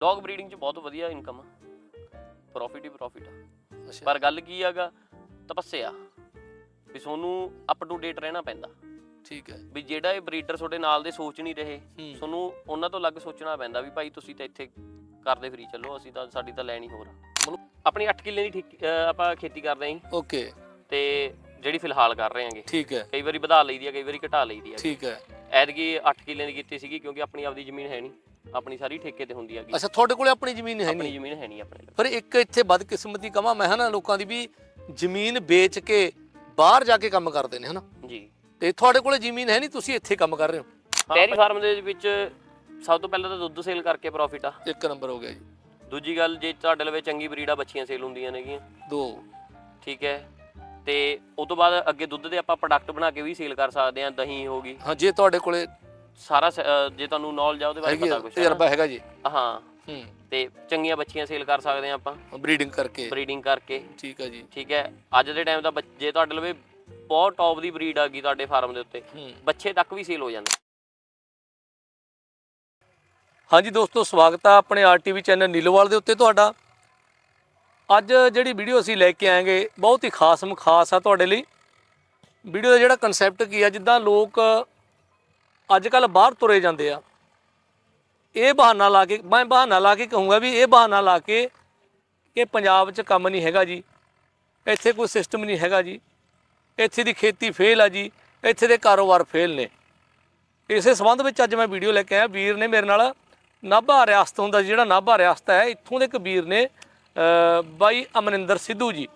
Dog breeding 'ਚ ਬਹੁਤ ਵਧੀਆ ਇਨਕਮ ਆ। ਪ੍ਰੋਫਿਟ ਹੀ ਪ੍ਰੋਫਿਟ ਆ। ਅੱਛਾ। ਪਰ ਗੱਲ ਕੀ ਹੈਗਾ ਤਪੱਸਿਆ। ਵੀ ਤੁਹਾਨੂੰ ਅਪ ਟੂ ਡੇਟ ਰਹਿਣਾ ਪੈਂਦਾ। ਠੀਕ ਹੈ। ਵੀ ਜਿਹੜਾ ਇਹ ਬਰੀਡਰ ਤੁਹਾਡੇ ਨਾਲ ਦੇ ਸੋਚ ਨਹੀਂ ਰਹੇ ਹੂੰ। ਤੁਹਾਨੂੰ ਉਹਨਾਂ ਤੋਂ ਅਲੱਗ ਸੋਚਣਾ ਪੈਂਦਾ ਵੀ ਭਾਈ ਤੁਸੀਂ ਤਾਂ ਇੱਥੇ ਕਰਦੇ ਫਰੀ ਚੱਲੋ ਅਸੀਂ ਤਾਂ ਸਾਡੀ ਤਾਂ ਲੈਣੀ ਹੋਰ ਆ। ਮਤਲਬ- ਆਪਣੀ 8 ਕਿੱਲੇ ਦੀ ਠੇਕ- ਅਹ ਆਪਾਂ ਖੇਤੀ ਕਰਦੇ ਆਂ ਜੀ। ਓਕੇ। ਤੇ ਜਿਹੜੀ ਫਿਲਹਾਲ ਕਰ ਰਹੇ ਆਂਗੇ। ਠੀਕ ਹੈ। ਕਈ ਵਾਰੀ ਵਧਾ ਲਈਦੀ ਆ ਕਈ ਵਾਰੀ ਘਟਾ ਲਈਦੀ ਆ। ਠੀਕ ਹੈ। ਐਤਕੀ 8 ਕਿੱਲੇ ਦੀ ਕੀਤੀ ਸੀਗੀ ਕਿਉਂਕਿ ਆਪਣੀ ਆਪਦੀ ਜ਼ਮੀਨ ਹੈ ਨਹੀਂ। ਆਪਣੀ ਸਾਰੀ ਠੇਕੇ ਤੇ ਹੁੰਦੀ ਹੈਗੀ। ਅੱਛਾ ਤੁਹਾਡੇ ਕੋਲੇ ਆਪਣੀ ਜ਼ਮੀਨ ਹੈ ਆਪਣੀ ਨਹੀਂ? ਜ਼ਮੀਨ ਹੈ ਨਹੀਂ ਆਪਣੇ ਕੋਲ। ਪਰ ਇੱਕ ਇੱਥੇ ਬਦਕਿਸਮਤੀ ਕਮਾ ਮੈਂ ਹਨਾ ਲੋਕਾਂ ਦੀ ਵੀ ਜ਼ਮੀਨ ਵੇਚ ਕੇ ਬਾਹਰ ਜਾ ਕੇ ਕੰਮ ਕਰਦੇ ਨੇ ਹਨਾ? ਜੀ। ਤੇ ਤੁਹਾਡੇ ਕੋਲੇ ਜ਼ਮੀਨ ਹੈ ਨਹੀਂ? ਤੁਸੀਂ ਇੱਥੇ ਕੰਮ ਕਰ ਰਹੇ ਹੋ। ਡੇਅਰੀ ਫਾਰਮ ਦੇ ਵਿੱਚ ਸਭ ਤੋਂ ਪਹਿਲਾਂ ਤਾਂ ਦੁੱਧ ਸੇਲ ਕਰਕੇ ਪ੍ਰੋਫਿਟ ਆ। ਇੱਕ ਨੰਬਰ ਹੋ ਗਿਆ ਜੀ। ਦੂਜੀ ਗੱਲ ਜੇ ਤੁਹਾਡੇ ਲਵੇ ਚੰਗੀ ਬਰੀਡ ਆ ਬੱਚੀਆਂ ਸੇਲ ਹੁੰਦੀਆਂ ਨੇਗੀਆਂ। ਦੋ। ਠੀਕ ਹੈ। ਤੇ ਉਸ ਤੋਂ ਬਾਅਦ ਅੱਗੇ ਦੁੱਧ ਦੇ ਆਪਾਂ ਪ੍ਰੋਡਕਟ ਬਣਾ ਕੇ ਵੀ ਸੇਲ ਕਰ ਸਕਦੇ ਆ ਦਹੀਂ ਹੋ ਗਈ। ਹਾਂ ਜੇ ਤੁਹਾਡੇ ਕੋਲੇ ਸਾਰਾ ਸ- ਅਹ ਜੇ ਤੁਹਾਨੂੰ ਨੌਲੇਜ ਆ ਉਹਦੇ ਬਾਰੇ ਹੈਗੀ ਪਤਾ ਕੁਝ ਤਜਰਬਾ ਹੈਗਾ ਜੀ। ਹਾਂ। ਹੂੰ। ਤੇ ਚੰਗੀਆਂ ਬੱਚੀਆਂ ਸੇਲ ਕਰ ਸਕਦੇ ਆ ਆਪਾਂ। ਬਰੀਡਿੰਗ ਕਰਕੇ। ਬਰੀਡਿੰਗ ਕਰਕੇ। ਠੀਕ ਹੈ ਜੀ। ਠੀਕ ਹੈ। ਅੱਜ ਦੇ ਟਾਈਮ ਦਾ ਬੱਚ- ਜੇ ਤੁਹਾਡੇ ਲਵੇ ਬਹੁਤ ਟੌਪ ਦੀ ਬਰੀਡ ਆ ਗਈ ਤੁਹਾਡੇ ਫਾਰਮ ਦੇ ਉੱਤੇ ਹੂੰ। ਬੱਚੇ ਤੱਕ ਵੀ ਸੇਲ ਹੋ ਜਾਂਦੇ। ਹਾਂਜੀ ਦੋਸਤੋ ਸਵਾਗਤ ਆ ਆਪਣੇ ਆਰਟੀਵੀ ਚੈਨਲ ਨੀਲੋਵਾਲ ਦੇ ਉੱਤੇ ਤੁਹਾਡਾ। ਅੱਜ ਜਿਹੜੀ ਵੀਡੀਓ ਅਸੀਂ ਲੈ ਕੇ ਆਏਗੇ ਬਹੁਤ ਹੀ ਖਾਸ ਖਾਸ ਆ ਤੁਹਾਡੇ ਲਈ। ਵੀਡੀਓ ਦਾ ਜਿਹੜਾ ਕਨਸੈਪਟ ਕੀ ਆ ਜਿੱਦਾਂ ਲੋਕ ਅੱਜ ਕੱਲ ਬਾਹਰ ਤੁਰੇ ਜਾਂਦੇ ਆ। ਇਹ ਬਹਾਨਾ ਲਾ ਕੇ, ਮੈਂ ਬਹਾਨਾ ਲਾ ਕੇ ਕਹੂੰਗਾ ਵੀ ਇਹ ਬਹਾਨਾ ਲਾ ਕੇ ਕਿ ਪੰਜਾਬ 'ਚ ਕੰਮ ਨਹੀਂ ਹੈਗਾ ਜੀ। ਇੱਥੇ ਕੋਈ ਸਿਸਟਮ ਨਹੀਂ ਹੈਗਾ ਜੀ। ਇੱਥੇ ਦੀ ਖੇਤੀ ਫੇਲ ਆ ਜੀ। ਇੱਥੇ ਦੇ ਕਾਰੋਬਾਰ ਫੇਲ ਨੇ। ਇਸੇ ਸੰਬੰਧ ਵਿੱਚ ਅੱਜ ਮੈਂ ਵੀਡੀਓ ਲੈ ਕੇ ਆਇਆ। ਵੀਰ ਨੇ ਮੇਰੇ ਨਾਲ ਨਾਭਾ ਰਿਆਸਤ ਹੁੰਦਾ ਜਿਹੜਾ ਨਾਭਾ ਰਿਆਸਤ ਹੈ, ਇੱਥੋਂ ਦੇ ਇੱਕ ਵੀਰ ਨੇ ਬਾਈ ਅਮਰਿੰਦਰ ਸਿੱਧੂ ਜੀ।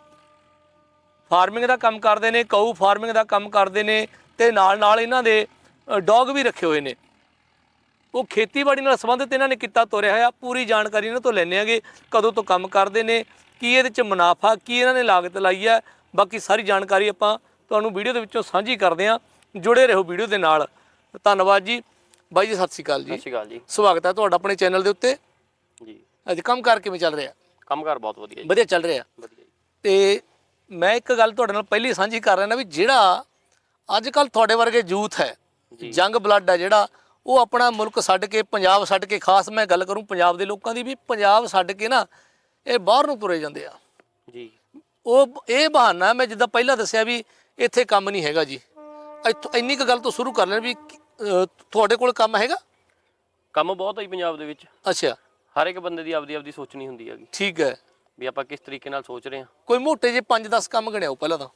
ਫਾਰਮਿੰਗ ਦਾ ਕੰਮ ਕਰਦੇ ਨੇ, ਕਊ ਫਾਰਮਿੰਗ ਦਾ ਕੰਮ ਕਰਦੇ ਨੇ ਤੇ ਨਾਲ ਨਾਲ ਇਹਨਾਂ ਦੇ ਡੌਗ ਵੀ ਰੱਖੇ ਹੋਏ ਨੇ। ਉਹ ਖੇਤੀਬਾੜੀ ਨਾਲ ਸੰਬੰਧਿਤ ਇਹਨਾਂ ਨੇ ਕੀਤਾ ਤੋਰਿਆ ਹੋਇਆ। ਪੂਰੀ ਜਾਣਕਾਰੀ ਇਹਨਾਂ ਤੋਂ ਲੈਣੇ ਆਗੇ ਕਦੋਂ ਤੋਂ ਕੰਮ ਕਰਦੇ ਨੇ ਕੀ ਇਹਦੇ ਚ ਮੁਨਾਫਾ ਕੀ ਇਹਨਾਂ ਨੇ ਲਾਗਤ ਲਾਈ ਹੈ ਬਾਕੀ ਸਾਰੀ ਜਾਣਕਾਰੀ ਆਪਾਂ ਤੁਹਾਨੂੰ ਵੀਡੀਓ ਦੇ ਵਿੱਚੋਂ ਸਾਂਝੀ ਕਰਦੇ ਹਾਂ ਜੁੜੇ ਰਹੋ ਵੀਡੀਓ ਦੇ ਨਾਲ। ਧੰਨਵਾਦ ਜੀ। ਬਾਈ ਜੀ ਸਤਿ ਸ਼੍ਰੀ ਅਕਾਲ ਸਤਿ ਜੀ ਸ਼੍ਰੀ ਅਕਾਲ ਜੀ। ਸਵਾਗਤ ਹੈ ਤੁਹਾਡਾ ਆਪਣੇ ਚੈਨਲ ਦੇ ਉੱਤੇ। ਜੀ। ਅੱਜ ਕੰਮ ਕਰ ਕਿਵੇਂ ਚੱਲ ਰਿਹਾ? ਕੰਮਕਾਰ ਬਹੁਤ ਵਧੀਆ ਜੀ। ਵਧੀਆ ਚੱਲ ਰਿਹਾ। ਵਧੀਆ ਤੇ ਮੈਂ ਇੱਕ ਗੱਲ ਤੁਹਾਡੇ ਨਾਲ ਪਹਿਲੀ ਸਾਂਝੀ ਕਰ ਰਿਹਾ ਨਾ ਵੀ ਜਿਹੜਾ ਅੱਜ ਕੱਲ ਤੁਹਾਡੇ ਵਰਗੇ ਯੂਥ ਹੈ। ਜੰਗ ਬਲੱਡ ਹੈ ਜਿਹੜਾ ਉਹ ਆਪਣਾ ਮੁਲਕ ਛੱਡ ਕੇ ਪੰਜਾਬ ਛੱਡ ਕੇ ਖਾਸ ਮੈਂ ਗੱਲ ਕਰੂੰ ਪੰਜਾਬ ਦੇ ਲੋਕਾਂ ਦੀ ਵੀ ਪੰਜਾਬ ਛੱਡ ਕੇ ਨਾ ਇਹ ਬਾਹਰ ਨੂੰ ਤੁਰੇ ਜਾਂਦੇ ਆ। ਜੀ। ਉਹ ਇਹ ਬਹਾਨਾ ਮੈਂ ਜਿੱਦਾਂ ਪਹਿਲਾਂ ਦੱਸਿਆ ਵੀ ਇੱਥੇ ਕੰਮ ਨਹੀਂ ਹੈਗਾ ਜੀ। ਇੱਥੋਂ ਇੰਨੀ ਕੁ ਗੱਲ ਤੋਂ ਸ਼ੁਰੂ ਕਰ ਲੈਣ ਵੀ ਅਹ, ਤੁਹਾਡੇ ਕੋਲ ਕੰਮ ਹੈਗਾ? ਕੰਮ ਬਹੁਤ ਹੈ ਪੰਜਾਬ ਦੇ ਵਿੱਚ। ਅੱਛਾ। ਹਰ ਇੱਕ ਬੰਦੇ ਦੀ ਆਪਦੀ ਆਪਦੀ ਸੋਚਣੀ ਹੁੰਦੀ ਹੈਗੀ। ਠੀਕ ਹੈ। ਵੀ ਆਪਾਂ ਕਿਸ ਤਰੀਕੇ ਨਾਲ ਸੋਚ ਰਹੇ ਹਾਂ। ਕੋਈ ਮੋਟੇ ਜੇ 5-10 ਕੰਮ ਗਿਣਿਆਓ ਪਹਿਲਾਂ ਤਾਂ।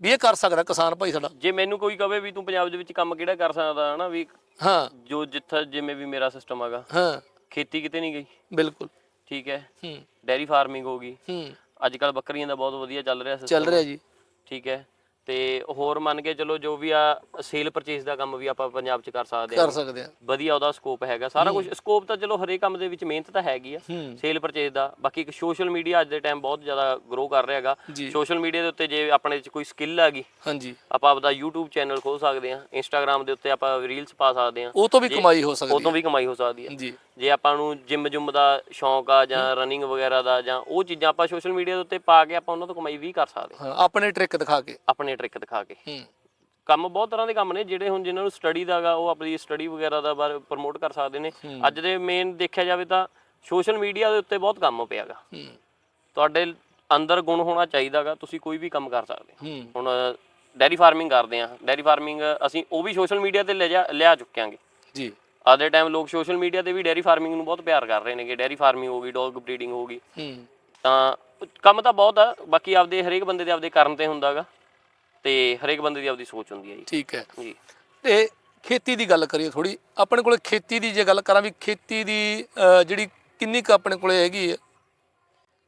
ਵੀ ਇਹ ਕਰ ਸਕਦਾ ਕਿਸਾਨ ਭਾਈ ਸਾਡਾ। ਜੇ ਮੈਨੂੰ ਕੋਈ ਕਵੇ ਵੀ ਤੂੰ ਪੰਜਾਬ ਦੇ ਵਿੱਚ ਕੰਮ ਕਿਹੜਾ ਕਰ ਸਕਦਾ ਹਨਾ ਵੀ ਹਾਂ। ਜੋ ਜਿੱਥੇ ਜਿਵੇਂ ਵੀ ਮੇਰਾ ਸਿਸਟਮ ਹੈਗਾ ਹਾਂ। ਖੇਤੀ ਕਿਤੇ ਨਹੀਂ ਗਈ। ਬਿਲਕੁਲ। ਠੀਕ ਹੈ। ਹੂੰ। ਡੈਰੀ ਫਾਰਮਿੰਗ ਹੋ ਗਈ। ਹੂੰ। ਅੱਜ ਕੱਲ ਬੱਕਰੀਆਂ ਦਾ ਬਹੁਤ ਵਧੀਆ ਚੱਲ ਰਿਹਾ ਚੱਲ ਸਿਸਟਮ ਰਿਹਾ ਜੀ। ਠੀਕ ਹੈ। ਤੇ ਹੋਰ ਮੰਨ ਕੇ ਚਲੋ ਜੋ ਵੀ ਆ ਸੇਲ ਪਰਚੇਸ ਦਾ ਕੰਮ ਵੀ ਆਪਾਂ ਪੰਜਾਬ 'ਚ ਕਰ ਸਕਦੇ ਹਾਂ। ਕਰ ਸਕਦੇ ਆ ਵਧੀਆ ਉਹਦਾ ਸਕੋਪ ਹੈਗਾ ਸਾਰਾ ਕੁਝ ਸਕੋਪ ਤਾਂ ਚਲੋ ਹਰੇਕ ਕੰਮ ਦੇ ਵਿੱਚ ਮਿਹਨਤ ਤਾਂ ਹੈਗੀ ਆ ਹੂੰ। ਸੇਲ ਪਰਚੇਸ ਦਾ। ਬਾਕੀ ਇੱਕ ਸੋਸ਼ਲ ਮੀਡੀਆ ਅੱਜ ਦੇ ਟਾਈਮ ਬਹੁਤ ਜ਼ਿਆਦਾ ਗਰੋ ਕਰ ਰਿਹਾ ਹੈਗਾ। ਸੋਸ਼ਲ ਮੀਡੀਆ ਦੇ ਉੱਤੇ ਜੇ ਆਪਣੇ 'ਚ ਕੋਈ ਸਕਿੱਲ ਹੈਗੀ ਹਾਂਜੀ। ਆਪਾਂ ਆਪਦਾ YouTube ਚੈਨਲ ਖੋਲ ਸਕਦੇ ਹਾਂ Instagram ਦੇ ਉੱਤੇ ਆਪਾਂ ਰੀਲਸ ਪਾ ਸਕਦੇ ਹਾਂ। ਉਹ ਤੋਂ ਵੀ ਕਮਾਈ ਹੋ ਉਹ ਸਕਦੀ ਤੋਂ ਵੀ ਕਮਾਈ ਹੋ ਸਕਦੀ ਹੈ ਹੈ। ਜੀ। ਜੇ ਆਪਾਂ ਨੂੰ ਜਿਮ ਜੁਮ ਦਾ ਸ਼ੌਂਕ ਆ ਜਾਂ ਰਨਿੰਗ ਵਗੈਰਾ ਦਾ ਜਾਂ ਉਹ ਚੀਜ਼ਾਂ ਆਪਾਂ ਸੋਸ਼ਲ ਮੀਡੀਆ ਦੇ ਉੱਤੇ ਪਾ ਕੇ ਆਪਾਂ ਉਹਨਾਂ ਤੋਂ ਕਮਾਈ ਵੀ ਕਰ ਸਕਦੇ ਹਾਂ। ਆਪਣੇ ਟ੍ਰਿਕ ਦਿਖਾ ਕੇ। ਆਪਣੇ ਟ੍ਰਿਕ ਦਿਖਾ ਕੇ। ਹੂੰ। ਕੰਮ ਬਹੁਤ ਤਰ੍ਹਾਂ ਦੇ ਕੰਮ ਨੇ ਜਿਹੜੇ ਹੁਣ ਜਿਨ੍ਹਾਂ ਨੂੰ ਸਟੱਡੀ ਦਾਗਾ ਉਹ ਆਪਣੀ ਸਟੱਡੀ ਵਗੈਰਾ ਦਾ ਬਾਰੇ ਪ੍ਰਮੋਟ ਕਰ ਸਕਦੇ ਨੇ। ਅੱਜ ਦੇ ਮੇਨ ਦੇਖਿਆ ਜਾਵੇ ਤਾਂ ਸੋਸ਼ਲ ਮੀਡੀਆ ਦੇ ਉੱਤੇ ਬਹੁਤ ਕੰਮ ਪਿਆਗਾ ਹੂੰ। ਤੁਹਾਡੇ ਅੰਦਰ ਗੁਣ ਹੋਣਾ ਚਾਹੀਦਾਗਾ ਤੁਸੀਂ ਕੋਈ ਵੀ ਕੰਮ ਕਰ ਸਕਦੇ ਹੁਣ ਡੈਰੀ ਫਾਰਮਿੰਗ ਕਰਦੇ ਆ ਡੈਰੀ ਫਾਰਮਿੰਗ ਅਸੀਂ ਉਹ ਵੀ ਸੋਸ਼ਲ ਮੀਡੀਆ ਤੇ ਲੈ ਜਾ ਲਿਆ ਚੁੱਕਿਆਂਗੇ। ਜੀ। ਅੱਜ ਦੇ ਟਾਈਮ ਲੋਕ ਸੋਸ਼ਲ ਮੀਡੀਆ ਤੇ ਵੀ ਡੈਰੀ ਫਾਰਮਿੰਗ ਨੂੰ ਬਹੁਤ ਪਿਆਰ ਕਰ ਰਹੇ ਨੇਗੇ ਡੈਰੀ ਫਾਰਮਿੰਗ ਹੋ ਗਈ ਡੌਗ ਬਰੀਡਿੰਗ ਹੋ ਗਈ। ਹੂੰ। ਤਾਂ ਕੰਮ ਤਾਂ ਬਹੁਤ ਆ ਬਾਕੀ ਆਪਦੇ ਹਰੇਕ ਬੰਦੇ ਦੇ ਆਪਦੇ ਕਰਨ ਤੇ ਹੁੰਦਾਗਾ ਤੇ ਹਰੇਕ ਬੰਦੇ ਦੀ ਆਪਦੀ ਸੋਚ ਹੁੰਦੀ ਹੈ ਜੀ। ਠੀਕ ਹੈ। ਜੀ। ਤੇ ਖੇਤੀ ਦੀ ਗੱਲ ਕਰੀਏ ਥੋੜੀ ਆਪਣੇ ਕੋਲੇ ਖੇਤੀ ਦੀ ਜੇ ਗੱਲ ਕਰਾਂ ਵੀ ਖੇਤੀ ਦੀ ਅਹ, ਜਿਹੜੀ ਕਿੰਨੀ ਕੁ ਆਪਣੇ ਕੋਲੇ ਹੈਗੀ ਹੈ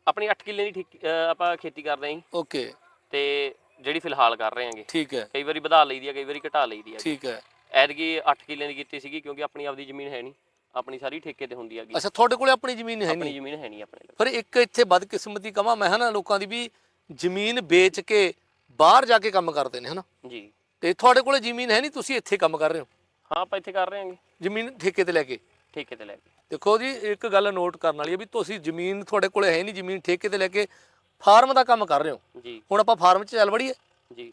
ਆਪਣੀ 8 ਕਿੱਲੇ ਦੀ ਠੇਕ- ਅਹ ਆਪਾਂ ਖੇਤੀ ਕਰਦੇ ਆਂ ਜੀ। ਓਕੇ। ਤੇ ਜਿਹੜੀ ਫਿਲਹਾਲ ਕਰ ਰਹੇ ਆਂਗੇ। ਠੀਕ ਹੈ। ਕਈ ਵਾਰੀ ਵਧਾ ਲਈਦੀ ਆ ਕਈ ਵਾਰੀ ਘਟਾ ਲਈਦੀ ਆ। ਠੀਕ ਹੈ। ਐਤਕੀ 8 ਕਿੱਲੇ ਦੀ ਕੀਤੀ ਸੀਗੀ ਕਿਉਂਕਿ ਆਪਣੀ ਆਪਦੀ ਜ਼ਮੀਨ ਹੈ ਨਹੀਂ। ਆਪਣੀ ਸਾਰੀ ਠੇਕੇ ਤੇ ਹੁੰਦੀ ਹੈਗੀ। ਅੱਛਾ ਤੁਹਾਡੇ ਕੋਲੇ ਆਪਣੀ ਜ਼ਮੀਨ ਹੈ ਆਪਣੀ ਨਹੀਂ? ਜ਼ਮੀਨ ਹੈ ਨਹੀਂ ਆਪਣੇ ਕੋਲ। ਪਰ ਇੱਕ ਇੱਥੇ ਬਦਕਿਸਮਤੀ ਕਮਾ ਮੈਂ ਹਨਾ ਲੋਕਾਂ ਦੀ ਵੀ ਜ਼ਮੀਨ ਵੇਚ ਕੇ ਬਾਹਰ ਜਾ ਕੇ ਕੰਮ ਕਰਦੇ ਨੇ ਹਨਾ? ਜੀ। ਤੇ ਤੁਹਾਡੇ ਕੋਲੇ ਜ਼ਮੀਨ ਹੈ ਨਹੀਂ ਤੁਸੀਂ ਇੱਥੇ ਕੰਮ ਕਰ ਰਹੇ ਹੋ? ਹਾਂ ਆਪਾਂ ਇੱਥੇ ਕਰ ਰਹੇ ਆਂਗੇ ਜ਼ਮੀਨ ਠੇਕੇ ਤੇ ਲੈ ਕੇ? ਠੇਕੇ ਤੇ ਲੈ ਕੇ। ਦੇਖੋ ਜੀ ਇੱਕ ਗੱਲ ਨੋਟ ਕਰਨ ਵਾਲੀ ਹੈ ਵੀ ਤੁਸੀਂ ਜ਼ਮੀਨ ਤੁਹਾਡੇ ਕੋਲੇ ਹੈ ਨਹੀਂ ਜ਼ਮੀਨ ਠੇਕੇ ਤੇ ਲੈ ਕੇ ਫਾਰਮ ਦਾ ਕੰਮ ਕਰ ਰਹੇ ਹੋ। ਜੀ। ਹੁਣ ਆਪਾਂ ਫਾਰਮ 'ਚ ਚੱਲ ਵੜੀਏ। ਜੀ।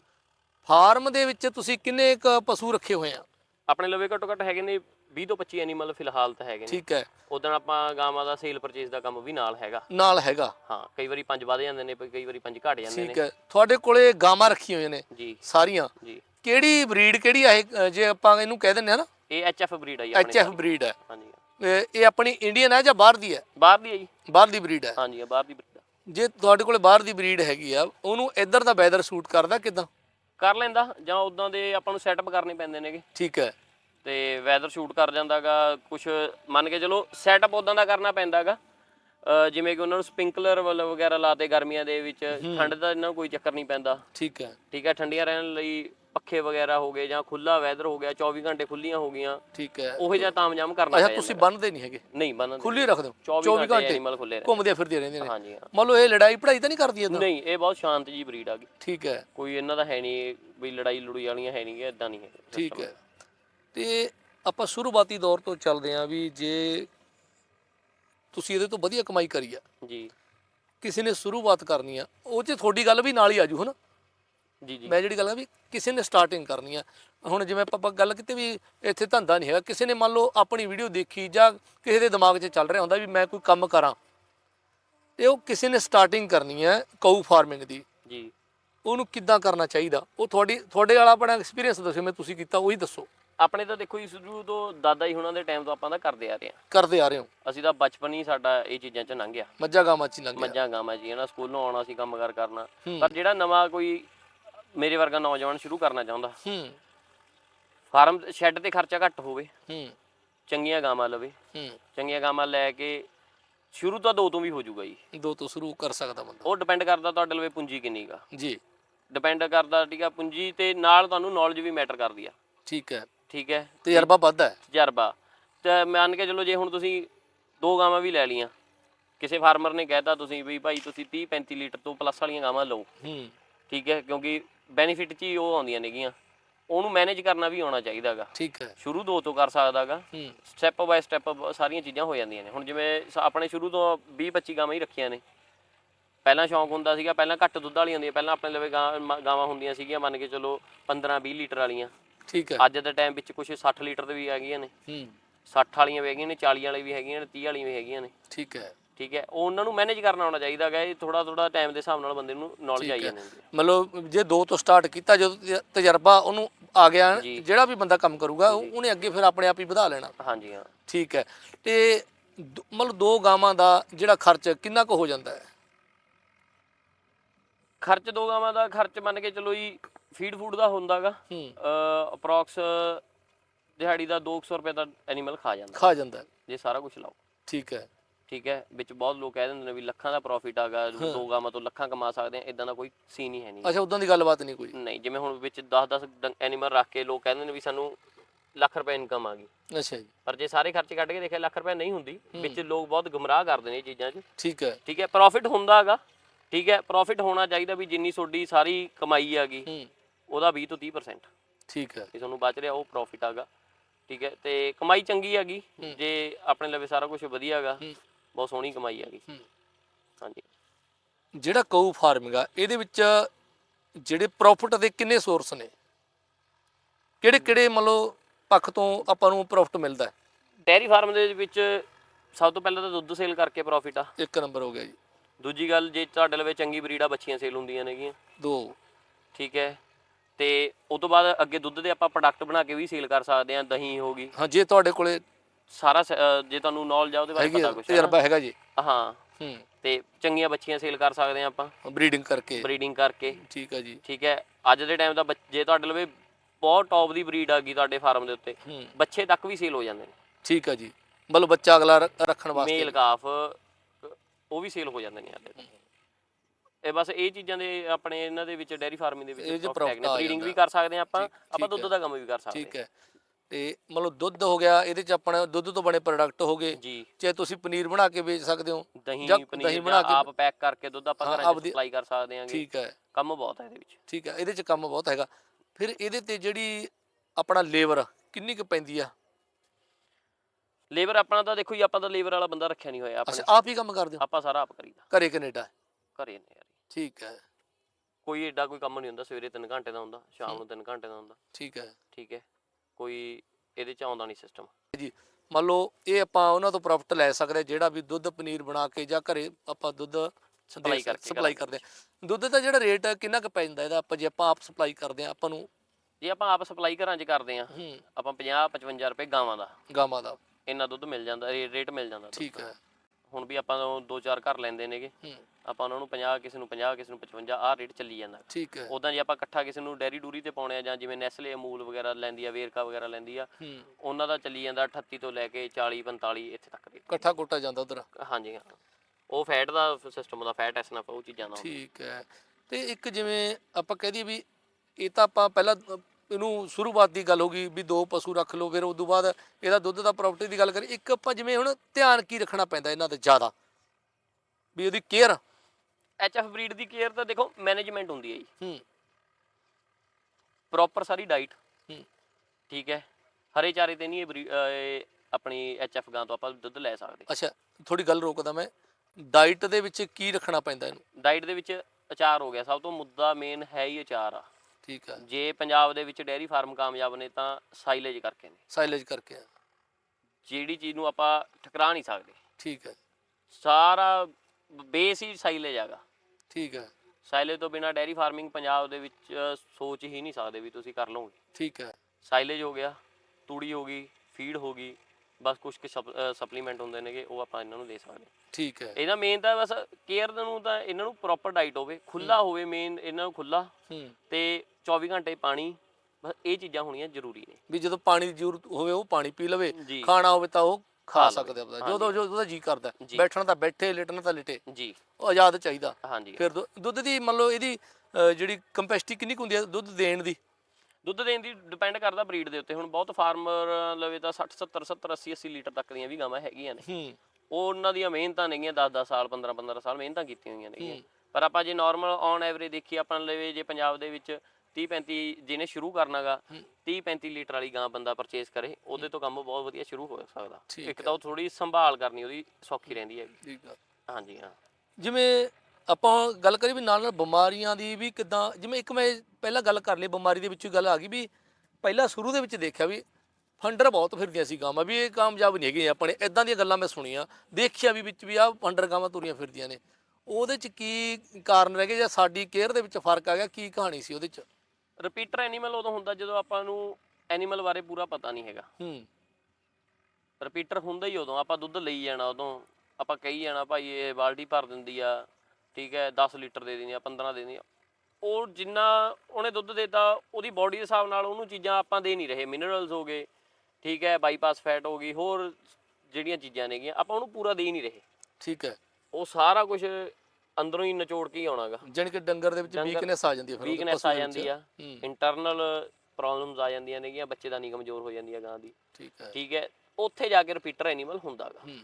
ਫਾਰਮ ਦੇ ਵਿੱਚ ਤੁਸੀਂ ਕਿੰਨੇ ਕ ਪਸ਼ੂ ਰੱਖੇ ਹੋਏ ਆ? ਆਪਣੇ ਲਵੇ ਘੱਟੋ ਘੱਟ ਹੈਗੇ ਨੇ 20 ਤੋਂ 25 ਐਨੀਮਲ ਫਿਲਹਾਲ ਤਾਂ ਹੈਗੇ ਨੇ। ਠੀਕ ਹੈ। ਉਦੋਂ ਆਪਾਂ ਗਾਵਾਂ ਦਾ ਸੇਲ ਪਰਚੇਸ ਦਾ ਕੰਮ ਵੀ ਨਾਲ ਹੈਗਾ। ਨਾਲ ਹੈਗਾ। ਹਾਂ ਕਈ ਵਾਰੀ ਪੰਜ ਵਧ ਜਾਂਦੇ ਨੇ ਕਈ ਵਾਰੀ ਪੰਜ ਘਟ ਜਾਂਦੇ ਠੀਕ ਨੇ ਹੈ। ਤੁਹਾਡੇ ਕੋਲੇ ਗਾਵਾਂ ਰੱਖੀਆਂ ਹੋਈਆਂ ਨੇ ਜੀ। ਸਾਰੀਆਂ। ਜੀ। ਕਿਹੜੀ ਬਰੀਡ ਕਿਹੜੀ ਆ ਜੇ ਆਪਾਂ ਇਹਨੂੰ ਕਹਿ ਦਿੰਦੇ ਆ ਨਾ। ਇਹ ਐਚਐਫ ਬਰੀਡ ਆ ਜੀ ਐਚ ਆਪਣੇ ਐਫ ਬਰੀਡ ਹੈ। ਹਾਂਜੀ। ਇਹ ਇਹ ਆਪਣੀ ਇੰਡੀਅਨ ਹੈ ਜਾਂ ਬਾਹਰ ਦੀ ਹੈ? ਬਾਹਰ ਦੀ ਹੈ ਜੀ। ਬਾਹਰ ਦੀ ਬਰੀਡ ਹੈ। ਹਾਂਜੀ ਬਾਹਰ ਦੀ ਬਰੀਡ ਜੇ ਤੁਹਾਡੇ ਕੋਲੇ ਬਾਹਰ ਦੀ ਬਰੀਡ ਹੈਗੀ ਆ ਉਹਨੂੰ ਇੱਧਰ ਦਾ ਵੈਦਰ ਸੂਟ ਕਰਦਾ ਕਿਦਾਂ? ਕਰ ਲੈਂਦਾ ਜਾਂ ਉਦਾਂ ਦੇ ਆਪਾਂ ਨੂੰ ਸੈਟਅਪ ਕਰਨੇ ਪੈਂਦੇ ਨੇਗੇ। ਠੀਕ ਹੈ। ਤੇ ਵੈਦਰ ਸ਼ੂਟ ਕਰ ਜਾਂਦਾਗਾ ਕੁਝ ਮੰਨ ਕੇ ਚਲੋ ਸੈਟਅਪ ਉਦਾਂ ਦਾ ਕਰਨਾ ਪੈਂਦਾਗਾ। ਜਿਵੇਂ ਕਿ ਉਹਨਾਂ ਨੂੰ ਸਪਿੰਕਲਰ ਵਗੈਰਾ ਲਾਤੇ ਗਰਮੀਆਂ ਦੇ ਵਿੱਚ ਠੰਡ ਦਾ ਇਹਨਾਂ ਨੂੰ ਕੋਈ ਚੱਕਰ ਨਹੀਂ ਪੈਂਦਾ। ਠੀਕ ਹੈ। ਠੀਕ ਹੈ ਠੰਡੀਆਂ ਰਹਿਣ ਲਈ ਪੱਖੇ ਵਗੈਰਾ ਹੋ ਗਏ ਜਾਂ ਖੁੱਲਾ ਵੈਦਰ ਹੋ ਗਿਆ 24 ਘੰਟੇ ਖੁੱਲੀਆਂ ਹੋ ਗਈਆਂ ਠੀਕ ਹੈ। ਉਹੋ ਜਿਹਾ ਤਾਮਜਾਮ ਕਰਨਾ ਅੱਛਾ ਤੁਸੀਂ ਬੰਨਦੇ ਨਹੀਂ ਹੈਗੇ? ਨਹੀਂ ਬੰਨਣ ਖੁੱਲੀ ਰੱਖਦੇ ਹੋ 24 ਘੰਟੇ ਐਨੀਮਲ ਖੁੱਲੇ ਰਹਿੰਦੇ। ਘੁੰਮਦੇ ਫਿਰਦੇ ਰਹਿੰਦੇ ਨੇ। ਹਾਂਜੀ ਮੰਨ ਲਓ ਇਹ ਲੜਾਈ ਪੜਾਈ ਤਾਂ ਨਹੀਂ ਕਰਦੀ ਇਦਾਂ? ਨਹੀਂ ਇਹ ਬਹੁਤ ਸ਼ਾਂਤ ਜੀ ਬਰੀਡ ਆ ਗਈ। ਠੀਕ ਹੈ। ਕੋਈ ਇਹਨਾਂ ਦਾ ਹੈ ਨਹੀਂ ਵੀ ਲੜਾਈ ਲੜੂਈ ਵਾਲੀਆਂ ਹੈ ਨਹੀਂ ਇਦਾਂ ਨਹੀਂ ਹੈ। ਠੀਕ ਹੈ। ਤੇ ਆਪਾਂ ਸ਼ੁਰੂਆਤੀ ਦੌਰ ਤੋਂ ਚੱਲਦੇ ਆਂ ਵੀ ਜੇ ਤੁਸੀਂ ਇਹਦੇ ਤੋਂ ਵਧੀਆ ਕਮਾਈ ਕਰੀ ਆ। ਜੀ। ਕਿਸੇ ਨੇ ਸ਼ੁਰੂਆਤ ਕਰਨੀ ਆ ਉਹ 'ਚ ਤੁਹਾਡੀ ਗੱਲ ਵੀ ਨਾਲ ਹੀ ਆਜੂ ਹਨਾ? ਜੀ ਜੀ। ਮੈਂ ਜਿਹੜੀ ਗੱਲ ਆ ਵੀ ਕਿਸੇ ਨੇ ਸਟਾਰਟਿੰਗ ਕਰਨੀ ਆ। ਹੁਣ ਜਿਵੇਂ ਆਪਾਂ ਗੱਲ ਕੀਤੀ ਵੀ ਇੱਥੇ ਧੰਦਾ ਨਹੀਂ ਹੈਗਾ ਕਿਸੇ ਨੇ ਮੰਨ ਲਓ ਆਪਣੀ ਵੀਡੀਓ ਦੇਖੀ ਜਾਂ ਕਿਸੇ ਦੇ ਦਿਮਾਗ 'ਚ ਚੱਲ ਰਿਹਾ ਹੁੰਦਾ ਵੀ ਮੈਂ ਕੋਈ ਕੰਮ ਕਰਾਂ ਤੇ ਉਹ ਕਿਸੇ ਨੇ ਸਟਾਰਟਿੰਗ ਕਰਨੀ ਹੈ ਕਾਊ ਫਾਰਮਿੰਗ ਦੀ। ਜੀ। ਉਹਨੂੰ ਕਿੱਦਾਂ ਕਰਨਾ ਚਾਹੀਦਾ? ਉਹ ਤੁਹਾਡੀ ਤੁਹਾਡੇ ਵਾਲਾ ਆਪਣਾ ਐਕਸਪੀਰੀਅੰਸ ਦੱਸੋ ਮੈਂ ਤੁਸੀਂ ਕੀਤਾ ਉਹੀ ਦੱਸੋ। ਆਪਣੇ ਤਾਂ ਦੇਖੋ ਜੀ ਸ਼ੁਰੂ ਤੋਂ ਦਾਦਾ ਜੀ ਹੁਣਾਂ ਦੇ ਟਾਈਮ ਤੋਂ ਆਪਾਂ ਤਾਂ ਕਰਦੇ ਆ ਰਹੇ ਹਾਂ। ਕਰਦੇ ਆ ਰਹੇ ਹੋ। ਅਸੀਂ ਤਾਂ ਬਚਪਨ ਹੀ ਸਾਡਾ ਇਹ ਚੀਜ਼ਾਂ 'ਚ ਲੰਘ ਗਿਆ। ਮੱਝਾਂ ਗਾਵਾਂ ਚ ਹੀ ਲੰਘ ਗਿਆ। ਮੱਝਾਂ ਗਾਵਾਂ ਜੀ ਹਨਾ ਸਕੂਲੋਂ ਆਉਣਾ ਸੀ ਕੰਮ ਕਾਰ ਕਰਨਾ। ਪਰ ਜਿਹੜਾ ਨਵਾਂ ਕੋਈ ਮੇਰੇ ਵਰਗਾ ਨੌਜਵਾਨ ਸ਼ੁਰੂ ਕਰਨਾ ਚਾਹੁੰਦਾ। ਹੂੰ। ਫਾਰਮ ਸ਼ੈੱਡ ਤੇ ਖਰਚਾ ਘੱਟ ਹੋਵੇ। ਹੂੰ। ਚੰਗੀਆਂ ਗਾਵਾਂ ਲਵੇ। ਹੂੰ। ਚੰਗੀਆਂ ਗਾਵਾਂ ਲੈ ਕੇ ਸ਼ੁਰੂ ਤੋਂ ਦੋ ਤੋਂ ਵੀ ਹੋ ਜਾਊਗਾ ਜੀ। ਦੋ ਤੋਂ ਸ਼ੁਰੂ ਕਰ ਸਕਦਾ ਬੰਦਾ। ਉਹ ਡਿਪੈਂਡ ਕਰਦਾ ਤੁਹਾਡੇ ਲਵੇ ਪੂੰਜੀ ਕਿੰਨੀ ਗਾ ਜੀ। ਡਿਪੈਂਡ ਕਰਦਾ ਠੀਕ ਆ ਪੂੰਜੀ ਤੇ ਨਾਲ ਤੁਹਾਨੂੰ ਨੌਲੇਜ ਵੀ ਮੈਟਰ ਕਰਦੀ ਆ। ਠੀਕ ਹੈ। ਠੀਕ ਹੈ। ਤਜਰਬਾ ਵੱਧ ਹੈ। ਤਜਰਬਾ। ਤੇ ਮੰਨ ਕੇ ਚਲੋ ਜੇ ਹੁਣ ਤੁਸੀਂ ਦੋ ਗਾਵਾਂ ਵੀ ਲੈ ਲੀਆਂ ਕਿਸੇ ਫਾਰਮਰ ਨੇ ਕਹਿਤਾ ਤੁਸੀਂ ਵੀ ਭਾਈ ਤੁਸੀਂ 30 35 ਲੀਟਰ ਤੋਂ ਪਲੱਸ ਵਾਲੀਆਂ ਗਾਵਾਂ ਲਓ। ਹੂੰ। ਠੀਕ ਹੈ ਕਿਉਂਕਿ ਬੈਨੀਫਿਟ ਚ ਹੀ ਉਹ ਆਉਂਦੀਆਂ ਨੇਗੀਆਂ। ਉਹਨੂੰ ਮੈਨੇਜ ਕਰਨਾ ਵੀ ਆਉਣਾ ਚਾਹੀਦਾਗਾ ਠੀਕ ਹੈ। ਸ਼ੁਰੂ ਦੋ ਤੋਂ ਕਰ ਸਕਦਾਗਾ ਹੂੰ। ਸਟੈਪ ਬਾਏ ਸਟੈਪ ਸਾਰੀਆਂ ਚੀਜ਼ਾਂ ਹੋ ਜਾਂਦੀਆਂ ਨੇ। ਹੁਣ ਜਿਵੇਂ ਸ- ਆਪਣੇ ਸ਼ੁਰੂ ਤੋਂ 20 25 ਗਾਵਾਂ ਹੀ ਰੱਖੀਆਂ ਨੇ। ਪਹਿਲਾਂ ਸ਼ੌਂਕ ਹੁੰਦਾ ਸੀਗਾ ਪਹਿਲਾਂ ਘੱਟ ਦੁੱਧ ਵਾਲੀਆਂ ਹੁੰਦੀਆਂ ਪਹਿਲਾਂ ਆਪਣੇ ਲਵੇ ਗਾਂ- ਮ- ਗਾਵਾਂ ਹੁੰਦੀਆਂ ਸੀਗੀਆਂ ਮੰਨ ਕੇ ਚਲੋ 15 20 ਲੀਟਰ ਵਾਲੀਆਂ। ਠੀਕ ਹੈ। ਅੱਜ ਦੇ ਟਾਈਮ ਵਿੱਚ ਕੁਝ 60 ਲੀਟਰ ਦੇ ਵੀ ਹੈਗੀਆਂ ਨੇ। ਹੂੰ। 60 ਵਾਲੀਆਂ ਵੀ ਹੈਗੀਆਂ ਨੇ 40 ਵਾਲੀ ਵੀ ਹੈਗੀਆਂ ਨੇ 30 ਵਾਲੀਆਂ ਵੀ ਹੈਗੀਆਂ ਨੇ। ਠੀਕ ਹੈ। ਠੀਕ ਹੈ ਉਹ ਉਹਨਾਂ ਨੂੰ ਮੈਨੇਜ ਕਰਨਾ ਆਉਣਾ ਚਾਹੀਦਾ ਹੈਗਾ ਇਹ ਥੋੜਾ ਥੋੜਾ ਟਾਈਮ ਦੇ ਹਿਸਾਬ ਨਾਲ ਬੰਦੇ ਨੂੰ ਨੌਲੇਜ ਆਈ ਜਾਂਦੀ ਹੈ। ਮਤਲਬ ਜੇ ਦੋ ਤੋਂ ਸਟਾਰਟ ਕੀਤਾ ਜਦੋਂ ਤਜ- ਤਜਰਬਾ ਉਹਨੂੰ ਆ ਗਿਆ। ਜਿਹੜਾ ਵੀ ਬੰਦਾ ਕੰਮ ਕਰੂਗਾ ਉਹ- ਉਹਨੇ ਅੱਗੇ ਫਿਰ ਆਪਣੇ ਆਪ ਹੀ ਵਧਾ ਲੈਣਾ। ਹਾਂਜੀ ਹਾਂ। ਠੀਕ ਹੈ ਤੇ ਮਤਲਬ ਦੋ ਗਾਵਾਂ ਦਾ ਜਿਹੜਾ ਖਰਚ ਕਿੰਨਾ ਕੁ ਹੋ ਜਾਂਦਾ ਹੈ? ਖਰਚ ਦੋ ਗਾਵਾਂ ਦਾ ਖਰਚ ਮੰਨ ਕੇ ਚਲੋ ਜੀ ਫੀਡ ਫੂਡ ਦਾ ਹੁੰਦਾਗਾ ਹੂੰ। ਅਪਰੋਕਸ ਦਿਹਾੜੀ ਦਾ 200 ਰੁਪਏ ਦਾ ਐਨੀਮਲ ਖਾ ਜਾਂਦਾ। ਖਾ ਜਾਂਦਾ ਹੈ। ਜੇ ਸਾਰਾ ਕੁਝ ਲਾਓ। ਠੀਕ ਹੈ। ਠੀਕ ਹੈ ਵਿੱਚ ਬਹੁਤ ਲੋਕ ਕਹਿ ਦਿੰਦੇ ਨੇ ਵੀ ਲੱਖਾਂ ਦਾ ਪ੍ਰੋਫਿਟ ਆਗਾ ਦੋ ਗਾਵਾਂ ਤੋਂ ਲੱਖਾਂ ਕਮਾ ਸਕਦੇ ਆ ਇਦਾਂ ਦਾ ਕੋਈ ਸੀਨ ਹੀ ਹੈ ਨਹੀਂ। ਅੱਛਾ ਉਦਾਂ ਦੀ ਗੱਲਬਾਤ ਨਹੀਂ ਕੋਈ? ਨਹੀਂ ਜਿਵੇਂ ਹੁਣ ਵਿੱਚ 10-10 ਐਨੀਮਲ ਰੱਖ ਕੇ ਲੋਕ ਕਹਿੰਦੇ ਨੇ ਵੀ ਸਾਨੂੰ ਲੱਖ ਰੁਪਏ ਇਨਕਮ ਆ ਗਈ। ਅੱਛਾ ਜੀ। ਪਰ ਜੇ ਸਾਰੇ ਖਰਚੇ ਕੱਢ ਕੇ ਦੇਖਿਆ ਲੱਖ ਰੁਪਏ ਨਹੀਂ ਹੁੰਦੀ। ਵਿੱਚ ਲੋਕ ਬਹੁਤ ਗੁੰਮਰਾਹ ਕਰਦੇ ਨੇ ਇਹ ਚੀਜ਼ਾਂ 'ਚ। ਠੀਕ ਹੈ। ਠੀਕ ਹੈ ਪ੍ਰੋਫਿਟ ਹੁੰਦਾ ਹੈਗਾ ਠੀਕ ਹੈ ਪ੍ਰੋਫਿਟ ਹੋਣਾ ਚਾਹੀਦਾ ਵੀ ਜਿੰਨੀ ਤੁਹਾਡੀ ਸਾਰੀ ਕਮਾਈ ਆਗੀ ਹੂੰ। ਉਹਦਾ 20 ਤੋਂ 30% ਠੀਕ ਹੈ। ਜੇ ਤੁਹਾਨੂੰ ਬਚ ਰਿਹਾ ਉਹ ਪ੍ਰੋਫਿਟ ਆਗਾ ਠੀਕ ਹੈ ਤੇ ਕਮਾਈ ਚੰਗੀ ਹੈਗੀ ਜੇ ਆਪਣੇ ਲਵੇ ਸਾਰਾ ਕੁਝ ਵਧੀਆ ਹੈਗਾ। ਬਹੁਤ ਸੋਹਣੀ ਕਮਾਈ ਹੈਗੀ। ਹਾਂਜੀ। ਜਿਹੜਾ ਕਊ ਫਾਰਮਿੰਗ ਆ ਇਹਦੇ ਵਿੱਚ ਜਿਹੜੇ ਪ੍ਰੋਫਿਟ ਦੇ ਕਿੰਨੇ ਸੋਰਸ ਨੇ? ਕਿਹੜੇ ਕਿਹੜੇ ਮਤਲਬ ਪੱਖ ਤੋਂ ਆਪਾਂ ਨੂੰ ਪ੍ਰੋਫਿਟ ਮਿਲਦਾ ਹੈ? ਡੈਰੀ ਫਾਰਮ ਦੇ ਵਿੱਚ ਸਭ ਤੋਂ ਪਹਿਲਾਂ ਤਾਂ ਦੁੱਧ ਸੇਲ ਕਰਕੇ ਪ੍ਰੋਫਿਟ ਆ। ਇੱਕ ਨੰਬਰ ਹੋ ਗਿਆ ਜੀ। ਦੂਜੀ ਗੱਲ ਜੇ ਤੁਹਾਡੇ ਲਵੇ ਚੰਗੀ ਬਰੀਡਾਂ ਬੱਚੀਆਂ ਸੇਲ ਹੁੰਦੀਆਂ ਨੇਗੀਆਂ ਦੋ। ਠੀਕ ਹੈ। ਤੇ ਉਸ ਤੋਂ ਬਾਅਦ ਅੱਗੇ ਦੁੱਧ ਦੇ ਆਪਾਂ ਪ੍ਰੋਡਕਟ ਬਣਾ ਕੇ ਵੀ ਸੇਲ ਕਰ ਸਕਦੇ ਹਾਂ ਦਹੀਂ ਹੋ ਗਈ। ਹਾਂ ਜੇ ਤੁਹਾਡੇ ਕੋਲੇ ਸਾਰਾ ਸ- ਅਹ ਜੇ ਤੁਹਾਨੂੰ ਨੌਲੇਜ ਆ ਉਹਦੇ ਬਾਰੇ ਹੈਗੀ ਪਤਾ ਆ, ਕੁਛ ਤਜਰਬਾ ਹੈਗਾ ਜੀ। ਹਾਂ। ਹੂੰ। ਤੇ ਚੰਗੀਆਂ ਬੱਚੀਆਂ ਸੇਲ ਕਰ ਸਕਦੇ ਹਾਂ ਆਪਾਂ। ਬਰੀਡਿੰਗ ਕਰਕੇ। ਬਰੀਡਿੰਗ ਕਰਕੇ। ਠੀਕ ਹੈ ਜੀ। ਠੀਕ ਹੈ। ਅੱਜ ਦੇ ਟਾਈਮ ਦਾ ਬੱਚ- ਜੇ ਤੁਹਾਡੇ ਲਵੇ ਬਹੁਤ ਟੌਪ ਦੀ ਬਰੀਡ ਆ ਗਈ ਤੁਹਾਡੇ ਫਾਰਮ ਦੇ ਉੱਤੇ। ਹੂੰ। ਬੱਚੇ ਤੱਕ ਵੀ ਸੇਲ ਹੋ ਜਾਂਦੇ ਨੇ। ਠੀਕ ਹੈ ਜੀ। ਮਤਲਬ ਬੱਚਾ ਅਗਲਾ ਰ- ਰੱਖਣ ਵਾਸਤੇ। ਮੇਲ ਕਾਫ ਉਹ ਵੀ ਸੇਲ ਹੋ ਜਾਂਦੇ ਨੇ time। ਇਹ ਬਸ ਇਹ ਚੀਜ਼ਾਂ ਦੇ ਆਪਣੇ ਇਹਨਾਂ ਦੇ ਵਿੱਚ ਡੈਰੀ ਫਾਰਮਿੰਗ ਦੇ ਇਹ ਵਿੱਚ ਚ profit ਹੈਗੇ ਨੇ। profit ਆ ਬਰੀਡਿੰਗ ਵੀ ਜਾਂਦਾ। ਕਰ ਸਕਦੇ ਹਾਂ ਆਪਾਂ। ਠੀਕ- ਆਪਾਂ ਠੀਕ ਦੁੱਧ ਹੈ। ਦਾ ਕੰਮ ਵੀ ਕਰ ਸਕਦੇ ਠੀਕ ਹੈ। ਤੇ ਮਤਲਬ ਦੁੱਧ ਹੋ ਗਿਆ ਇਹਦੇ ਚ ਆਪਣਾ ਦੁੱਧ ਤੋਂ ਬਣੇ ਪ੍ਰੋਡਕਟ ਹੋ ਗਏ। ਜੀ। ਚਾਹੇ ਤੁਸੀਂ ਪਨੀਰ ਬਣਾ ਕੇ ਵੇਚ ਸਕਦੇ ਹੋ ਦਹੀਂ ਜਾਂ ਪਨੀਰ ਦਹੀਂ ਬਣਾ ਕੇ- ਆਪ ਪੈਕ ਕਰਕੇ ਦੁੱਧ ਆਪਾਂ ਘਰਾਂ 'ਚ ਸਪਲਾਈ ਕਰ ਸਕਦੇ ਹਾਂਗੇ। ਠੀਕ ਹੈ। ਕੰਮ ਬਹੁਤ ਹੈ ਇਹਦੇ ਵਿੱਚ। ਠੀਕ ਹੈ ਇਹਦੇ ਚ ਕੰਮ ਬਹੁਤ ਹੈਗਾ। ਫਿਰ ਇਹਦੇ ਤੇ ਜਿਹੜੀ ਆਪਣਾ ਲੇਬਰ ਕਿੰਨੀ ਕੁ ਪੈਂਦੀ ਆ? ਲੇਬਰ ਆਪਣਾ ਤਾਂ ਦੇਖੋ ਜੀ ਆਪਾਂ ਤਾਂ ਲੇਬਰ ਵਾਲਾ ਬੰਦਾ ਰੱਖਿਆ ਨਹੀਂ ਹੋਇਆ ਆਪਣੇ ਆਪ ਹੀ ਕੰਮ ਕਰਦੇ ਹੋ? ਆਪਾਂ ਸਾਰਾ ਆਪ ਕਰੀਦਾ। ਘਰੇ ਕੈਨੇਡਾ? ਘਰੇ ਨੇ ਯਾਰ। ਠੀਕ ਹੈ। ਕੋਈ ਏਡਾ ਕੋਈ ਕੰਮ ਨਹੀਂ ਹੁੰਦਾ ਸਵੇਰੇ 3 ਘੰਟੇ ਦਾ ਹੁੰਦਾ ਸ਼ਾਮ ਨੂੰ 3 ਘੰਟੇ ਦਾ ਹੁੰਦਾ। ਠੀਕ ਹੈ। ਠੀਕ ਹੈ। ਕੋਈ ਇਹਦੇ ਚ ਆਉਂਦਾ ਨਹੀਂ ਸਿਸਟਮ ਜੀ ਮੰਨ ਲਓ ਇਹ ਆਪਾਂ ਉਹਨਾਂ ਤੋਂ ਪ੍ਰੋਫਿਟ ਲੈ ਸਕਦੇ ਜਿਹੜਾ ਵੀ ਦੁੱਧ ਪਨੀਰ ਬਣਾ ਕੇ ਜਾਂ ਘਰੇ ਆਪਾਂ ਦੁੱਧ ਕਰਕੇ ਸਪਲਾਈ ਕਰਦੇ। ਦੁੱਧ ਦਾ ਜਿਹੜਾ ਰੇਟ ਕਿੰਨਾ ਕੁ ਪੈ ਜਾਂਦਾ ਇਹਦਾ? ਆਪਾਂ ਜੇ ਆਪਾਂ ਆਪ ਸਪਲਾਈ ਕਰਦੇ ਹਾਂ ਆਪਾਂ ਨੂੰ ਜੇ ਆਪਾਂ ਆਪ ਸਪਲਾਈ ਘਰਾਂ 'ਚ ਕਰਦੇ ਆ ਆਪਾਂ 50 55 ਰੁਪਏ ਗਾਵਾਂ ਦਾ। ਗਾਵਾਂ ਦਾ। ਇੰਨਾ ਦੁੱਧ ਮਿਲ ਜਾਂਦਾ ਰੇਟ ਮਿਲ ਜਾਂਦਾ ਠੀਕ। ਹੈ। ਹੁਣ ਵੀ ਆਪਾਂ ਦੋ ਚਾਰ ਘਰ ਲੈਂਦੇ ਨੇਗੇ। ਆਪਾਂ ਉਹਨਾਂ ਨੂੰ 50 ਕਿਸੇ ਨੂੰ 50 ਕਿਸੇ ਨੂੰ 55 ਆਹ ਰੇਟ ਚੱਲੀ ਜਾਂਦਾ। ਠੀਕ ਹੈ। ਉਦਾਂ ਜੇ ਆਪਾਂ ਇਕੱਠਾ ਕਿਸੇ ਨੂੰ ਡੈਰੀ ਡੂਰੀ ਤੇ ਪਾਉਣੇ ਆ ਜਾਂ ਜਿਵੇਂ ਨੈਸਲੇ ਅਮੂਲ ਵਗੈਰਾ ਲੈਂਦੀ ਆ ਵੇਰਕਾ ਵਗੈਰਾ ਲੈਂਦੀ ਆ ਉਹਨਾਂ ਦਾ ਚੱਲੀ ਜਾਂਦਾ 38 ਤੋਂ ਲੈ ਕੇ 40 45 ਇੱਥੇ ਤੱਕ ਰੇਟ ਇਕੱਠਾ ਕੋਟਾ ਜਾਂਦਾ ਉਧਰ। ਹਾਂਜੀ ਹਾਂ। ਉਹ ਫੈਟ ਦਾ ਸਿਸਟਮ ਦਾ ਫੈਟ ਐਸਨਫ ਉਹ ਚੀਜ਼ਾਂ ਦਾ ਠੀਕ ਹੈ। ਤੇ ਇੱਕ ਜਿਵੇਂ ਆਪਾਂ ਕਹਿ ਦਈਏ ਵੀ ਇਹ ਤਾਂ ਆਪਾਂ ਪਹਿਲਾਂ ਇਹਨੂੰ ਸ਼ੁਰੂਆਤ ਦੀ ਗੱਲ ਹੋ ਗਈ ਵੀ ਦੋ ਪਸ਼ੂ ਰੱਖ ਲਓ ਫਿਰ ਉਸ ਤੋਂ ਬਾਅਦ ਇਹਦਾ ਦੁੱਧ ਦਾ ਪ੍ਰੋਪਰਟੀ ਦੀ ਗੱਲ ਕਰੀ ਇੱਕ ਆਪਾਂ ਜਿਵੇਂ ਹੁਣ ਧਿਆਨ ਕੀ ਰੱਖਣਾ ਪੈਂਦਾ ਇਹਨਾਂ ਤੇ ਜ਼ਿਆਦਾ? ਵੀ ਉਹਦੀ ਕੇਅਰ ਐਚਐਫ ਬਰੀਡ ਦੀ ਕੇਅਰ ਤਾਂ ਦੇਖੋ ਮੈਨੇਜਮੈਂਟ ਹੁੰਦੀ ਹੈ ਜੀ। ਹੂੰ। ਪ੍ਰੋਪਰ ਸਾਰੀ ਡਾਈਟ ਹੂੰ। ਠੀਕ ਹੈ। ਹਰੇ ਚਾਰੇ ਤੇ ਨਹੀਂ ਇਹ ਬਰੀ- ਅਹ ਇਹ ਆਪਣੀ ਐਚਐਫ ਗਾਂ ਤੋਂ ਆਪਾਂ ਦੁੱਧ ਲੈ ਸਕਦੇ। ਅੱਛਾ ਥੋੜੀ ਗੱਲ ਰੋਕਦਾ ਮੈਂ। ਡਾਈਟ ਦੇ ਵਿੱਚ ਕੀ ਰੱਖਣਾ ਪੈਂਦਾ ਇਹਨੂੰ? ਡਾਈਟ ਦੇ ਵਿੱਚ ਅਚਾਰ ਹੋ ਗਿਆ ਸਭ ਤੋਂ ਮੁੱਦਾ ਮੇਨ ਹੈ ਹੀ ਅਚਾਰ ਆ। ਠੀਕ ਹੈ ਜੇ ਪੰਜਾਬ ਦੇ ਵਿੱਚ ਡੇਅਰੀ ਫਾਰਮ ਕਾਮਯਾਬ ਨੇ ਤਾਂ ਸਾਈਲੇਜ ਕਰਕੇ ਨੇ। ਸਾਈਲੇਜ ਕਰਕੇ ਜਿਹੜੀ ਚੀਜ਼ ਨੂੰ ਆਪਾਂ ਠਕਰਾ ਨਹੀਂ ਸਕਦੇ। ਠੀਕ ਹੈ ਸਾਰਾ ਬੇਸ ਹੀ ਸਾਈਲੇਜ ਹੈਗਾ। ਠੀਕ ਹੈ ਸਾਈਲੇਜ ਤੋਂ ਬਿਨਾ ਡੇਅਰੀ ਫਾਰਮਿੰਗ ਪੰਜਾਬ ਦੇ ਵਿੱਚ ਸੋਚ ਹੀ ਨਹੀਂ ਸਕਦੇ ਵੀ ਤੁਸੀਂ ਕਰ ਲਓਗੇ। ਠੀਕ ਹੈ ਸਾਈਲੇਜ ਹੋ ਗਿਆ ਤੂੜੀ ਹੋ ਗਈ ਫੀਡ ਹੋ ਗਈ ਬਸ ਕੁਝ ਕੁ ਸਪਲੀਮੈਂਟ ਹੁੰਦੇ ਨੇਗੇ ਉਹ ਆਪਾਂ ਇਹਨਾਂ ਨੂੰ ਦੇ ਸਕਦੇ। ਠੀਕ ਹੈ ਇਹਦਾ ਮੇਨ ਤਾਂ ਬਸ ਕੇਅਰ ਨੂੰ ਤਾਂ ਇਹਨਾਂ ਨੂੰ ਪ੍ਰੋਪਰ ਡਾਈਟ ਹੋਵੇ ਖੁੱਲਾ ਹੋਵੇ ਮੇਨ ਇਹਨਾਂ ਨੂੰ ਖੁੱਲਾ ਤੇ 24 ਘੰਟੇ ਪਾਣੀ ਬਸ ਇਹ ਚੀਜ਼ਾਂ ਹੋਣੀਆਂ ਜ਼ਰੂਰੀ ਨੇ। ਵੀ ਜਦੋਂ ਪਾਣੀ ਦੀ ਜ਼ਰੂਰਤ ਹੋਵੇ ਉਹ ਪਾਣੀ ਪੀ ਲਵੇ ਜੀ। ਖਾਣਾ ਹੋਵੇ ਤਾਂ ਉਹ ਖਾ ਖਾ ਸਕਦੇ। ਆਪਦਾ। ਜਦੋਂ ਜੋ ਉਹਦਾ ਜੀ ਕਰਦਾ ਜੀ। ਬੈਠਣਾ ਤਾਂ ਬੈਠੇ ਲੇਟਣਾ ਤਾਂ ਲੇਟੇ। ਜੀ। ਉਹ ਆਜ਼ਾਦ ਚਾਹੀਦਾ। ਹਾਂਜੀ। ਫਿਰ ਦੁ- ਦੁੱਧ ਦੀ ਮੰਨ ਲਓ ਇਹਦੀ ਜਿਹੜੀ ਕੰਪੈਸਿਟੀ ਕਿੰਨੀ ਕੁ ਹੁੰਦੀ ਹੈ ਦੁੱਧ ਦੇਣ ਦੀ? ਦੁੱਧ ਦੇਣ ਦੀ ਡਿਪੈਂਡ ਕਰਦਾ ਬਰੀਡ ਦੇ ਉੱਤੇ। ਹੁਣ ਬਹੁਤ ਫਾਰਮਰ ਲਵੇ ਤਾਂ 60 70 70 80 80 ਲੀਟਰ ਤੱਕ ਦੀਆਂ ਵੀ ਗਾਵਾਂ ਹੈਗੀਆਂ ਨੇ। ਹੂੰ। ਉਹ ਉਹਨਾਂ ਦੀਆਂ ਮਿਹਨਤਾਂ ਨੇਗੀਆਂ 10 10 ਸਾਲ 15 15 ਸਾਲ ਮਿਹਨਤਾਂ ਕੀਤੀਆਂ ਹੋਈਆਂ ਨੇਗੀਆਂ। ਪਰ ਆਪਾਂ ਜੇ ਨਾਰਮਲ ਔਨ ਐਵਰੇਜ ਦੇਖੀਏ ਆਪਾਂ ਲਵੇ ਜੇ ਪੰਜਾਬ ਦੇ ਵਿੱਚ 30 35 ਜਿਹਨੇ ਸ਼ੁਰੂ ਕਰਨਾਗਾ 30 35 ਲੀਟਰ ਵਾਲੀ ਗਾਂ ਬੰਦਾ ਪਰਚੇਸ ਕਰੇ ਉਹਦੇ ਤੋਂ ਕੰਮ ਬਹੁਤ ਵਧੀਆ ਸ਼ੁਰੂ ਹੋ ਸਕਦਾ। ਇੱਕ ਤਾਂ ਉਹ ਥੋੜੀ ਸੰਭਾਲ ਕਰਨੀ ਉਹਦੀ ਸੌਖੀ ਰਹਿੰਦੀ ਹੈਗੀ। ਠੀਕ ਆ। ਹਾਂਜੀ ਹਾਂ। ਜਿਵੇਂ ਆਪਾਂ ਗੱਲ ਕਰੀ ਵੀ ਨਾਲ ਨਾਲ ਬਿਮਾਰੀਆਂ ਦੀ ਵੀ ਕਿਦਾਂ ਜਿਵੇਂ ਇੱਕ ਮੈਂ ਪਹਿਲਾਂ ਗੱਲ ਕਰ ਲਈ ਬਿਮਾਰੀ ਦੇ ਵਿੱਚ ਗੱਲ ਆ ਗਈ ਵੀ ਪਹਿਲਾਂ ਸ਼ੁਰੂ ਦੇ ਵਿੱਚ ਦੇਖਿਆ ਵੀ ਫੰਡਰ ਬਹੁਤ ਫਿਰਦੀਆਂ ਸੀ ਗਾਵਾਂ ਵੀ ਇਹ ਕਾਮਯਾਬ ਨਹੀਂ ਹੈਗੀਆਂ ਆਪਣੇ ਇਦਾਂ ਦੀਆਂ ਗੱਲਾਂ ਮੈਂ ਸੁਣੀਆਂ। ਦੇਖਿਆ ਵੀ ਵਿੱਚ ਵੀ ਆ ਫੰਡਰ ਗਾਵਾਂ ਤੁਰੀਆਂ ਫਿਰਦੀਆਂ ਨੇ। ਉਹਦੇ ਚ ਕੀ ਕਾਰਨ ਰਹਿ ਗਏ ਜਾਂ ਸਾਡੀ ਕੇਅਰ ਦੇ ਵਿੱਚ ਫ਼ਰਕ ਆ ਗਿਆ ਕੀ ਕਹਾਣੀ ਸੀ ਉਹਦੇ ਚ? ਰਿਪੀਟਰ ਐਨੀਮਲ ਉਦੋਂ ਹੁੰਦਾ ਜਦੋਂ ਆਪਾਂ ਨੂੰ ਐਨੀਮਲ ਬਾਰੇ ਪੂਰਾ ਪਤਾ ਨਹੀਂ ਹੈਗਾ। ਹੂੰ। ਰਿਪੀਟਰ ਹੁੰਦਾ ਹੀ ਉਦੋਂ ਆਪਾਂ ਦੁੱਧ ਲਈ ਜਾਣਾ ਉਦੋਂ ਆਪਾਂ ਕਹੀ ਜਾਣਾ ਭਾਈ ਇਹ ਬਾਲਟੀ ਭਰ ਦਿੰਦੀ ਆ ਠੀਕ ਹੈ 10 ਲੀਟਰ ਦੇ ਦਿੰਦੀ ਆ 15 ਦੇ ਦਿੰਦੀ ਆ। ਉਹ ਜਿੰਨਾ ਉਹਨੇ ਦੁੱਧ ਦੇਤਾ ਉਹਦੀ ਬਾਡੀ ਦੇ ਹਿਸਾਬ ਨਾਲ ਉਹਨੂੰ ਚੀਜ਼ਾਂ ਆਪਾਂ ਦੇ ਨਹੀਂ ਰਹੇ ਮਿਨਰਲਸ ਹੋ ਗਏ ਠੀਕ ਹੈ ਬਾਈਪਾਸ ਫੈਟ ਹੋ ਗਈ ਹੋਰ ਜਿਹੜੀਆਂ ਚੀਜ਼ਾਂ ਨੇਗੀਆਂ ਆਪਾਂ ਉਹਨੂੰ ਪੂਰਾ ਦੇ ਹੀ ਨਹੀਂ ਰਹੇ। ਠੀਕ ਹੈ। ਉਹ ਸਾਰਾ ਕੁਝ ਅੰਦਰੋਂ ਹੀ ਨਿਚੋੜ ਕੇ ਹੀ ਆਉਣਾਗਾ। ਜਾਣੀ ਕਿ ਡੰਗਰ ਦੇ ਵਿੱਚ ਡੰਗਰ- ਵੀਕਨੈਸ ਆ ਜਾਂਦੀ ਹੈ ਫਿਰ ਉਹਦੇ ਵੀਕਨੈਸ ਪਸ਼ੂ ਆ ਦੇ ਵਿੱਚ। ਜਾਂਦੀ ਆ। ਹੂੰ। ਇੰਟਰਨਲ ਪ੍ਰੋਬਲਮਸ ਆ ਜਾਂਦੀਆਂ ਨੇਗੀਆਂ ਬੱਚੇ ਦਾ ਨਹੀਂ ਕਮਜ਼ੋਰ ਹੋ ਜਾਂਦੀ ਆ ਗਾਂ ਦੀ। ਠੀਕ ਹੈ। ਠੀਕ ਹੈ। ਉੱਥੇ ਜਾ ਕੇ ਰਿਪੀਟਰ ਐਨੀਮਲ ਹੁੰਦਾਗਾ। ਹੂੰ।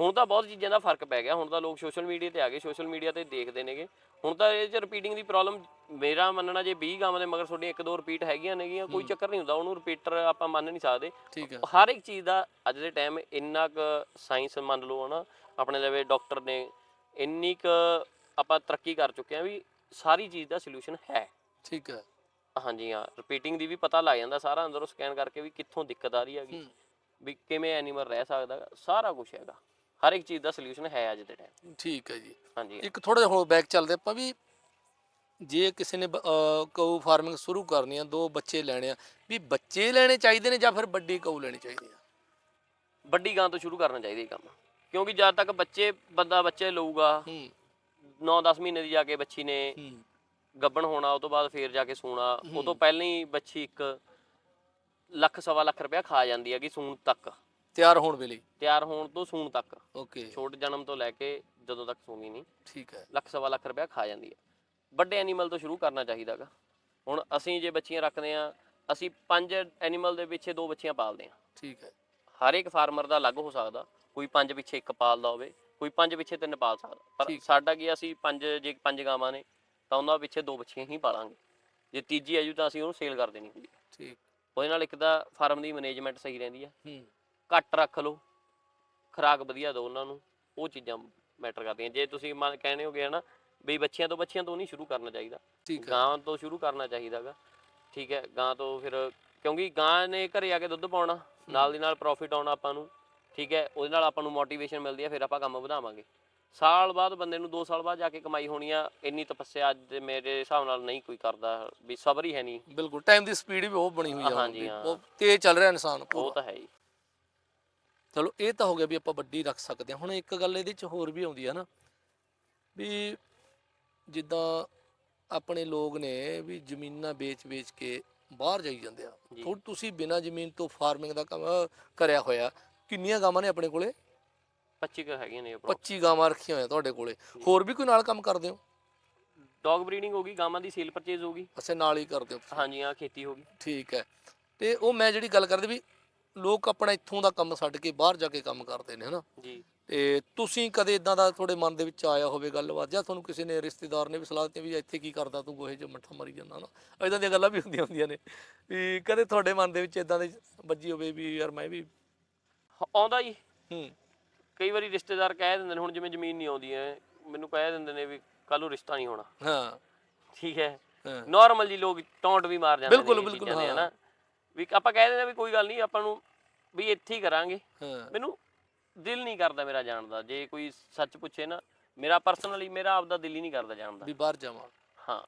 ਹੁਣ ਤਾਂ ਬਹੁਤ ਚੀਜ਼ਾਂ ਦਾ ਫ਼ਰਕ ਪੈ ਗਿਆ। ਹੁਣ ਤਾਂ ਲੋਕ ਸੋਸ਼ਲ ਮੀਡੀਆ ਤੇ ਆ ਗਏ। ਸੋਸ਼ਲ ਮੀਡੀਆ ਤੇ ਦੇਖਦੇ ਨੇਗੇ। ਹੁਣ ਤਾਂ ਇਹ ਚ ਰਿਪੀਟਿੰਗ ਦੀ ਪ੍ਰੋਬਲਮ ਮੇਰਾ ਮੰਨਣਾ ਜੇ 20 ਗਾਵਾਂ ਦੇ ਮਗਰ ਤੁਹਾਡੀਆਂ ਇੱਕ ਦੋ ਰਿਪੀਟ ਹੈਗੀਆਂ ਨੇਗੀਆਂ ਕੋਈ ਚੱਕਰ ਨਹੀਂ ਹੁੰਦਾ। ਉਹਨੂੰ ਰਿਪੀਟਰ ਆਪਾਂ ਮੰਨ ਨਹੀਂ ਸਕਦੇ। ਠੀਕ ਹੈ। ਹਰ ਇੱਕ ਚੀਜ਼ ਦਾ ਅੱਜ ਦੇ ਟਾਈਮ ਇੰਨਾ ਕੁ ਸਾਇੰਸ ਮੰਨ ਲਓ ਹਨਾ। ਆਪਣੇ ਲਵੇ ਡਾਕਟਰ ਨੇ ਇੰਨੀ ਕੁ ਆਪਾਂ ਤਰੱਕੀ ਕਰ ਚੁੱਕੇ ਆ ਵੀ ਸਾਰੀ ਚੀਜ਼ ਦਾ ਸੋਲੂਸ਼ਨ ਹੈ। ਠੀਕ ਹੈ। ਹਾਂਜੀ ਹਾਂ ਰਿਪੀਟਿੰਗ ਦੀ ਵੀ ਪਤਾ ਲੱਗ ਜਾਂਦਾ ਸਾਰਾ ਅੰਦਰੋਂ ਸਕੈਨ ਕਰਕੇ ਵੀ ਕਿੱਥੋਂ ਦਿੱਕਤ ਆ ਰਹੀ ਹੈਗੀ ਵੀ ਕਿਵੇਂ ਐਨੀਮਲ ਰਹਿ ਸਕਦਾ ਸਾਰਾ ਕੁਝ ਹੈਗਾ। ਹਰ ਇੱਕ ਚੀਜ਼ ਦਾ ਸੋਲੂਸ਼ਨ ਹੈ ਅੱਜ ਦੇ ਟਾਈਮ ਠੀਕ ਹੈ ਜੀ। ਹਾਂਜੀ ਇੱਕ ਥੋੜਾ ਜਿਹਾ ਹੋਰ ਬੈਕ ਚੱਲਦੇ ਆਪਾਂ ਵੀ ਜੇ ਕਿਸੇ ਨੇ ਕਊ ਫਾਰਮਿੰਗ ਸ਼ੁਰੂ ਕਰਨੀ ਆ ਦੋ ਬੱਚੇ ਲੈਣੇ ਆ ਵੀ ਬੱਚੇ ਲੈਣੇ ਚਾਹੀਦੇ ਨੇ ਜਾਂ ਫਿਰ ਵੱਡੀ ਕਊ ਲੈਣੀ ਚਾਹੀਦੀ ਆ? ਵੱਡੀ ਗਾਂ ਤੋਂ ਸ਼ੁਰੂ ਕਰਨਾ ਚਾਹੀਦਾ ਇਹ ਕੰਮ। ਕਿਉਂਕਿ ਜਦ ਤੱਕ ਬੱਚੇ ਬੰਦਾ ਬੱਚੇ ਲਊਗਾ ਹੂੰ। 9-10 ਮਹੀਨੇ ਦੀ ਜਾ ਕੇ ਬੱਚੀ ਨੇ ਹੂੰ। ਗੱਬਣ ਹੋਣਾ ਉਹ ਤੋਂ ਬਾਅਦ ਫੇਰ ਜਾ ਕੇ ਸੂਣਾ ਉਹ ਤੋਂ ਪਹਿਲਾਂ ਹੀ ਬੱਚੀ ਇੱਕ ਲੱਖ ਸਵਾ ਲੱਖ ਰੁਪਇਆ ਖਾ ਜਾਂਦੀ ਹੈਗੀ ਸੂਣ ਤੱਕ। ਤਿਆਰ ਹੋਣ ਵੇਲੇ? ਤਿਆਰ ਹੋਣ ਤੋਂ ਸੂਣ ਤੱਕ। ਓਕੇ। ਛੋਟ ਜਨਮ ਤੋਂ ਲੈ ਕੇ ਜਦੋਂ ਤੱਕ ਸੂਣੀ ਨਹੀਂ ਠੀਕ ਹੈ। ਲੱਖ ਸਵਾ ਲੱਖ ਰੁਪਇਆ ਖਾ ਜਾਂਦੀ ਹੈ। ਵੱਡੇ ਐਨੀਮਲ ਤੋਂ ਸ਼ੁਰੂ ਕਰਨਾ ਚਾਹੀਦਾਗਾ ਹੁਣ ਅਸੀਂ ਜੇ ਬੱਚੀਆਂ ਰੱਖਦੇ ਆ ਅਸੀਂ ਪੰਜ ਐਨੀਮਲ ਦੇ ਪਿੱਛੇ ਦੋ ਬੱਚੀਆਂ ਪਾਲਦੇ ਆ ਠੀਕ ਹੈ। ਹਰ ਇੱਕ ਫਾਰਮਰ ਦਾ ਅਲੱਗ ਹੋ ਸਕਦਾ। ਕੋਈ ਪੰਜ ਪਿੱਛੇ ਇੱਕ ਪਾਲਦਾ ਹੋਵੇ ਕੋਈ ਪੰਜ ਪਿੱਛੇ ਤਿੰਨ ਪਾਲ ਸਕਦਾ। ਪਰ। ਸਾਡਾ ਕੀ ਆ, ਅਸੀਂ ਪੰਜ ਜੇ ਪੰਜ ਗਾਵਾਂ ਨੇ ਤਾਂ ਉਹਨਾਂ ਪਿੱਛੇ ਦੋ ਬੱਚੀਆਂ ਹੀ ਪਾਲਾਂਗੇ। ਜੇ ਤੀਜੀ ਆਜੂ ਤਾਂ ਅਸੀਂ ਉਹਨੂੰ ਸੇਲ ਕਰ ਦੇਣੀ ਹੁੰਦੀ ਠੀਕ। ਉਹਦੇ ਨਾਲ ਇੱਕ ਤਾਂ ਫਾਰਮ ਦੀ ਮੈਨੇਜਮੈਂਟ ਸਹੀ ਰਹਿੰਦੀ ਹੈ ਹੂੰ। ਘੱਟ ਰੱਖ ਲਓ ਖੁਰਾਕ ਵਧੀਆ ਦਿਓ ਉਹਨਾਂ ਨੂੰ ਉਹ ਚੀਜ਼ਾਂ ਮੈਟਰ ਕਰਦੀਆਂ। ਜੇ ਤੁਸੀਂ ਮੰਨ ਕਹਿੰਦੇ ਹੋਗੇ ਨਾ ਵੀ ਬੱਚਿਆਂ ਤੋਂ ਬੱਚਿਆਂ ਤੋਂ ਨਹੀਂ ਸ਼ੁਰੂ ਕਰਨਾ ਚਾਹੀਦਾ। ਠੀਕ ਹੈ ਗਾਂ ਤੋਂ ਸ਼ੁਰੂ ਕਰਨਾ ਚਾਹੀਦਾਗਾ ਠੀਕ ਹੈ ਗਾਂ ਤੋਂ ਫਿਰ ਕਿਉਂਕਿ ਗਾਂ ਨੇ ਘਰੇ ਆ ਕੇ ਦੁੱਧ ਪਾਉਣਾ ਨਾਲ ਦੀ ਨਾਲ ਪ੍ਰੋਫਿਟ ਆਉਣਾ ਆਪਾਂ ਨੂੰ। ਠੀਕ ਹੈ ਉਹਦੇ ਨਾਲ ਆਪਾਂ ਨੂੰ ਮੋਟੀਵੇਸ਼ਨ ਮਿਲਦੀ ਹੈ ਫਿਰ ਆਪਾਂ ਕੰਮ ਵਧਾਵਾਂਗੇ। ਸਾਲ ਬਾਅਦ ਬੰਦੇ ਨੂੰ 2 ਸਾਲ ਬਾਅਦ ਜਾ ਕੇ ਕਮਾਈ ਹੋਣੀ ਆ ਇੰਨੀ ਤਪੱਸਿਆ ਅੱਜ ਮੇਰੇ ਹਿਸਾਬ ਨਾਲ ਨਹੀਂ ਕੋਈ ਕਰਦਾ ਵੀ ਸਬਰ ਹੀ ਹੈ ਨਹੀਂ। ਬਿਲਕੁਲ ਟਾਈਮ ਦੀ ਸਪੀਡ ਵੀ ਬਹੁਤ ਬਣੀ ਹੋਈ ਆ ਹਾਂਜੀ। ਬਹੁਤ ਤੇਜ਼ ਚੱਲ ਰਿਹਾ ਇਨਸਾਨ ਉਹ ਤਾਂ ਹੈ ਹੀ। ਚਲੋ ਇਹ ਤਾਂ ਹੋ ਗਿਆ ਵੀ ਆਪਾਂ ਵੱਡੀ ਰੱਖ ਸਕਦੇ ਹਾਂ। ਹੁਣ ਇੱਕ ਗੱਲ ਇਹਦੇ ਚ ਹੋਰ ਵੀ ਆਉਂਦੀ ਹੈ ਨਾ ਵੀ ਜਿੱਦਾਂ ਆਪਣੇ ਲੋਕ ਨੇ ਵੀ ਜ਼ਮੀਨਾਂ ਵੇਚ-ਵੇਚ ਕੇ ਬਾਹਰ ਜਾਈ ਜਾਂਦੇ ਆ। ਥੋੜ ਤੁਸੀਂ ਬਿਨਾਂ ਜ਼ਮੀਨ ਤੋਂ ਫਾਰਮਿੰਗ ਦਾ ਕੰਮ ਕਰਿਆ ਹੋਇਆ ਕਿੰਨੀਆਂ ਗਾਵਾਂ ਨੇ ਆਪਣੇ ਕੋਲੇ? 25 ਕੁ ਹੈਗੀਆਂ ਨੇ ਆਪਰੋ 25 ਗਾਵਾਂ ਰੱਖੀਆਂ ਹੋਈਆਂ ਤੁਹਾਡੇ ਕੋਲੇ। ਹੋਰ ਵੀ ਕੋਈ ਨਾਲ ਕੰਮ ਕਰਦੇ ਹੋ? ਡੌਗ ਬਰੀਡਿੰਗ ਹੋ ਗਈ ਗਾਵਾਂ ਦੀ ਸੇਲ ਪਰਚੇਜ਼ ਹੋ ਗਈ। ਅੱਛਾ ਨਾਲ ਹੀ ਕਰਦੇ ਹੋ ਤੁਸੀਂ। ਹਾਂਜੀ ਆ ਖੇਤੀ ਹੋ ਗਈ। ਠੀਕ ਹੈ। ਤੇ ਉਹ ਮੈਂ ਜਿਹੜੀ ਗੱਲ ਕਰਦੀ ਵੀ ਲੋਕ ਆਪਣਾ ਇੱਥੋਂ ਦਾ ਕੰਮ ਛੱਡ ਕੇ ਬਾਹਰ ਜਾ ਕੇ ਕੰਮ ਕਰਦੇ ਨੇ ਹਨਾ? ਜੀ। ਤੇ ਤੁਸੀਂ ਕਦੇ ਇਦਾਂ ਦਾ ਤੁਹਾਡੇ ਮਨ ਦੇ ਵਿੱਚ ਆਇਆ ਹੋਵੇ ਗੱਲਬਾਤ ਜਾਂ ਤੁਹਾਨੂੰ ਕਿਸੇ ਨੇ ਰਿਸ਼ਤੇਦਾਰ ਨੇ ਵੀ ਸਲਾਹ ਦਿੱਤੀ ਵੀ ਇੱਥੇ ਕੀ ਕਰਦਾ ਤੂੰ ਗੋਹੇ 'ਚ ਮੱਠਾ ਮਾਰੀ ਜਾਂਦਾ ਨਾ ਇਦਾਂ ਦੀਆਂ ਗੱਲਾਂ ਵੀ ਹੁੰਦੀਆਂ ਹੁੰਦੀਆਂ ਨੇ। ਵੀ ਕਦੇ ਤੁਹਾਡੇ ਮਨ ਦੇ ਵਿੱਚ ਇਦਾਂ ਦੀ ਵੱਜੀ ਹੋਵੇ ਵੀ ਯਾਰ ਮੈਂ ਵੀ ਆਉਂਦਾ ਜੀ। ਹੂੰ। ਕਈ ਵਾਰੀ ਰਿਸ਼ਤੇਦਾਰ ਕਹਿ ਦਿੰਦੇ ਨੇ ਹੁਣ ਜਿਵੇਂ ਜ਼ਮੀਨ ਨਹੀਂ ਆਉਂਦੀ ਹੈ ਮੈਨੂੰ ਕਹਿ ਦਿੰਦੇ ਨੇ ਵੀ ਕੱਲ ਨੂੰ ਰਿਸ਼ਤਾ ਨਹੀਂ ਹੋਣਾ। ਹਾਂ। ਠੀਕ ਹੈ ਹਾਂ। ਨਾਰਮਲ ਜੀ ਲੋਕ ਟੌਂਟ ਵੀ ਮਾਰ ਜਾਂਦੇ ਬਿਲਕੁਲ, ਇਹ ਬਿਲਕੁਲ, ਦੇ, ਹਾਂ। ਵੀ ਆਪਾਂ ਕਹਿ ਦਿੰਦੇ ਵੀ ਕੋਈ ਗੱਲ ਨਹੀਂ ਆਪਾਂ ਨੂੰ ਵੀ ਇੱਥੇ ਹੀ ਕਰਾਂਗੇ। ਹਾਂ। ਮੈਨੂੰ ਦਿਲ ਨਹੀਂ ਕਰਦਾ ਮੇਰਾ ਜਾਣ ਦਾ। ਜੇ ਕੋਈ ਸੱਚ ਪੁੱਛੇ ਨਾ ਮੇਰਾ ਪਰਸਨਲੀ ਮੇਰਾ ਆਪਦਾ ਦਿਲ ਹੀ ਨਹੀਂ ਕਰਦਾ ਜਾਣ ਦਾ। ਵੀ ਬਾਹਰ ਜਾਵਾਂ। ਹਾਂ।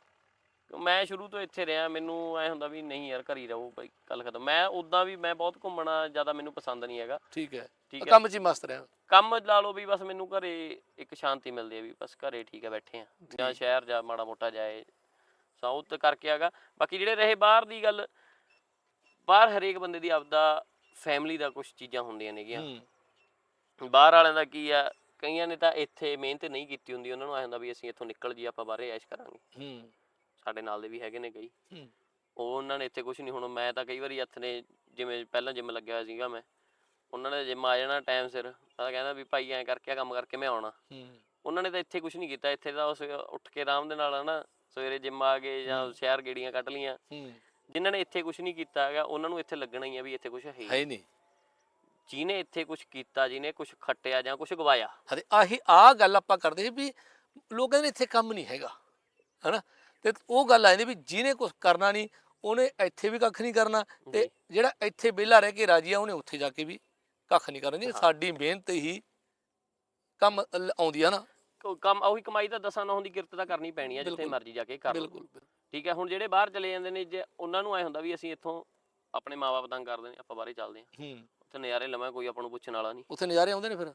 ਮੈਂ ਸ਼ੁਰੂ ਤੋਂ ਇੱਥੇ ਰਿਹਾ ਮੈਨੂੰ ਐ ਹੁੰਦਾ ਵੀ ਨਹੀਂ ਯਾਰ ਘਰ ਰਹੋ ਬਈ ਗੱਲ ਖਤਮ। ਮੈਂ ਉਦਾਂ ਵੀ ਮੈਂ ਬਹੁਤ ਘੁੰਮਣਾ ਜ਼ਿਆਦਾ ਮੈਨੂੰ ਪਸੰਦ ਨਹੀਂ ਹੈਗਾ। ਠੀਕ ਹੈ। ਠੀਕ ਹੈ। ਕੰਮ 'ਚ ਹੀ ਮਸਤ ਰਿਹਾ। ਕੰਮ ਲਾ ਲਓ ਵੀ ਬਸ ਮੈਨੂੰ ਘਰੇ ਇੱਕ ਸ਼ਾਂਤੀ ਮਿਲਦੀ ਹੈ ਵੀ ਬਸ ਘਰੇ ਠੀਕ ਹੈ ਬੈਠੇ ਆ ਜਾਂ ਸ਼ਹਿਰ ਜਾ ਮਾੜਾ ਮੋਟਾ ਜਾਏ ਸਾਊਥ ਕਰਕੇ ਆਗਾ ਬਾਕੀ ਜਿਹੜੇ ਰਹੇ ਬਾਹਰ ਦੀ ਗੱਲ ਬਾਹਰ ਹਰੇਕ ਬੰਦੇ ਦੀ ਆਪਦਾ ਫੈਮਿਲੀ ਦਾ ਕੁਝ ਚੀਜ਼ਾਂ ਹੁੰਦੀਆਂ ਨੇਗੀਆਂ। ਹੂੰ। ਬਾਹਰ ਵਾਲਿਆਂ ਦਾ ਕੀ ਆ ਕਈਆਂ ਨੇ ਤਾਂ ਇੱਥੇ ਮਿਹਨਤ ਨਹੀਂ ਕੀਤੀ ਹੁੰਦੀ ਉਹਨਾਂ ਨੂੰ ਐ ਹੁੰਦਾ ਵੀ ਅਸੀਂ ਇੱਥੋਂ ਨਿਕਲ ਜੀ ਆਪਾਂ ਬਾਹਰੇ ਐਸ਼ ਕਰਾਂਗੇ। ਹੂੰ। ਸਾਡੇ ਨਾਲ ਦੇ ਵੀ ਹੈਗੇ ਨੇ ਕਈ। ਹੂੰ। ਉਹ ਉਹਨਾਂ ਨੇ ਇੱਥੇ ਕੁਝ ਨਹੀਂ ਹੁਣ ਮੈਂ ਤਾਂ ਕਈ ਵਾਰੀ ਹੱਥ ਨੇ ਜਿਵੇਂ ਪਹਿਲਾਂ ਜਿਮ ਲੱਗਿਆ ਹੋਇਆ ਸੀਗਾ ਮੈਂ ਉਹਨਾਂ ਨੇ ਜਿਮ ਆ ਜਾਣਾ ਟਾਈਮ ਸਿਰ ਤਾਂ ਕਹਿੰਦਾ ਵੀ ਭਾਈ ਐਂ ਕਰਕੇ ਆਹ ਕੰਮ ਕਰਕੇ ਮੈਂ ਆਉਣਾ। ਹੂੰ। ਉਹਨਾਂ ਨੇ ਤਾਂ ਇੱਥੇ ਕੁਝ ਨਹੀਂ ਕੀਤਾ ਇੱਥੇ ਤਾਂ ਉਸ ਉੱਠ ਕੇ ਆਰਾਮ ਦੇ ਨਾਲ ਹਨਾ ਸਵੇਰੇ ਜਿਮ ਆ ਗਏ ਜਾਂ ਸ਼ਹਿਰ ਗੇੜੀਆਂ ਕੱਢ ਲੀਆਂ ਹੂੰ। ਜਿਨ੍ਹਾਂ ਨੇ ਇੱਥੇ ਕੁਝ ਨਹੀਂ ਕੀਤਾ ਹੈਗਾ ਉਹਨਾਂ ਨੂੰ ਇੱਥੇ ਲੱਗਣਾ ਹੀ ਆ ਵੀ ਇੱਥੇ ਕੁਝ ਹੈ ਹੀ ਨਹੀਂ ਜਿਹਨੇ ਇੱਥੇ ਕੁਝ ਕੀਤਾ ਜਿਹਨੇ ਕੁਝ ਖੱਟਿਆ ਜਾਂ ਕੁਝ ਗਵਾਇਆ। ਹਰੇ ਆਹੀ ਆ ਗੱਲ ਆਪਾਂ ਕਰਦੇ ਸੀ ਵੀ ਲੋਕਾਂ ਦੇ ਇੱਥੇ ਕੰਮ ਨਹੀਂ ਹੈਗਾ ਹਨਾ? ਤੇ ਉਹ ਗੱਲ ਆਉਂਦੀ ਵੀ ਜਿਹਨੇ ਕੁਝ ਕਰਨਾ ਨਹੀਂ ਉਹਨੇ ਇੱਥੇ ਵੀ ਕੱਖ ਨਹੀਂ ਕਰਨਾ ਤੇ ਜਿਹੜਾ ਇੱਥੇ ਵਿਹਲਾ ਰਹਿ ਕੇ ਰਾਜੀ ਆ ਉਹਨੇ ਉੱਥੇ ਜਾ ਕੇ ਵੀ ਕੱਖ ਨਹੀਂ ਕਰਨਾ ਜੀ ਸਾਡੀ ਮਿਹਨਤ ਹੀ ਕੰਮ ਲ- ਆਉਂਦੀ ਆ ਨਾ। ਕੰਮ ਉਹੀ ਕਮਾਈ ਤਾਂ ਦਸਾਂ ਨਾ ਹੁੰਦੀ ਕਿਰਤ ਤਾਂ ਕਰਨੀ ਪੈਣੀ ਆ ਜਿੱਥੇ ਬਿਲਕੁਲ। ਮਰਜ਼ੀ ਜਾ ਕੇ ਕਰ ਲਓ। ਬਿਲਕੁਲ। ਠੀਕ ਹੈ ਹੁਣ ਜਿਹੜੇ ਬਾਹਰ ਚਲੇ ਜਾਂਦੇ ਨੇ ਜੇ ਉਹਨਾਂ ਨੂੰ ਐ ਹੁੰਦਾ ਵੀ ਅਸੀਂ ਇੱਥੋਂ ਆਪਣੇ ਮਾਪੇ ਤੰਗ ਕਰਦੇ ਨੇ ਆਪਾਂ ਬਾਹਰੇ ਚੱਲਦੇ ਹਾਂ। ਹੂੰ। ਉੱਥੇ ਨਜ਼ਾਰੇ ਲਵਾਂ ਕੋਈ ਆਪਾਂ ਨੂੰ ਪੁੱਛਣ ਵਾਲਾ ਨਹੀਂ ਉੱਥੇ ਨਜ਼ਾਰੇ ਆਉਂਦੇ ਨੇ ਫਿਰ?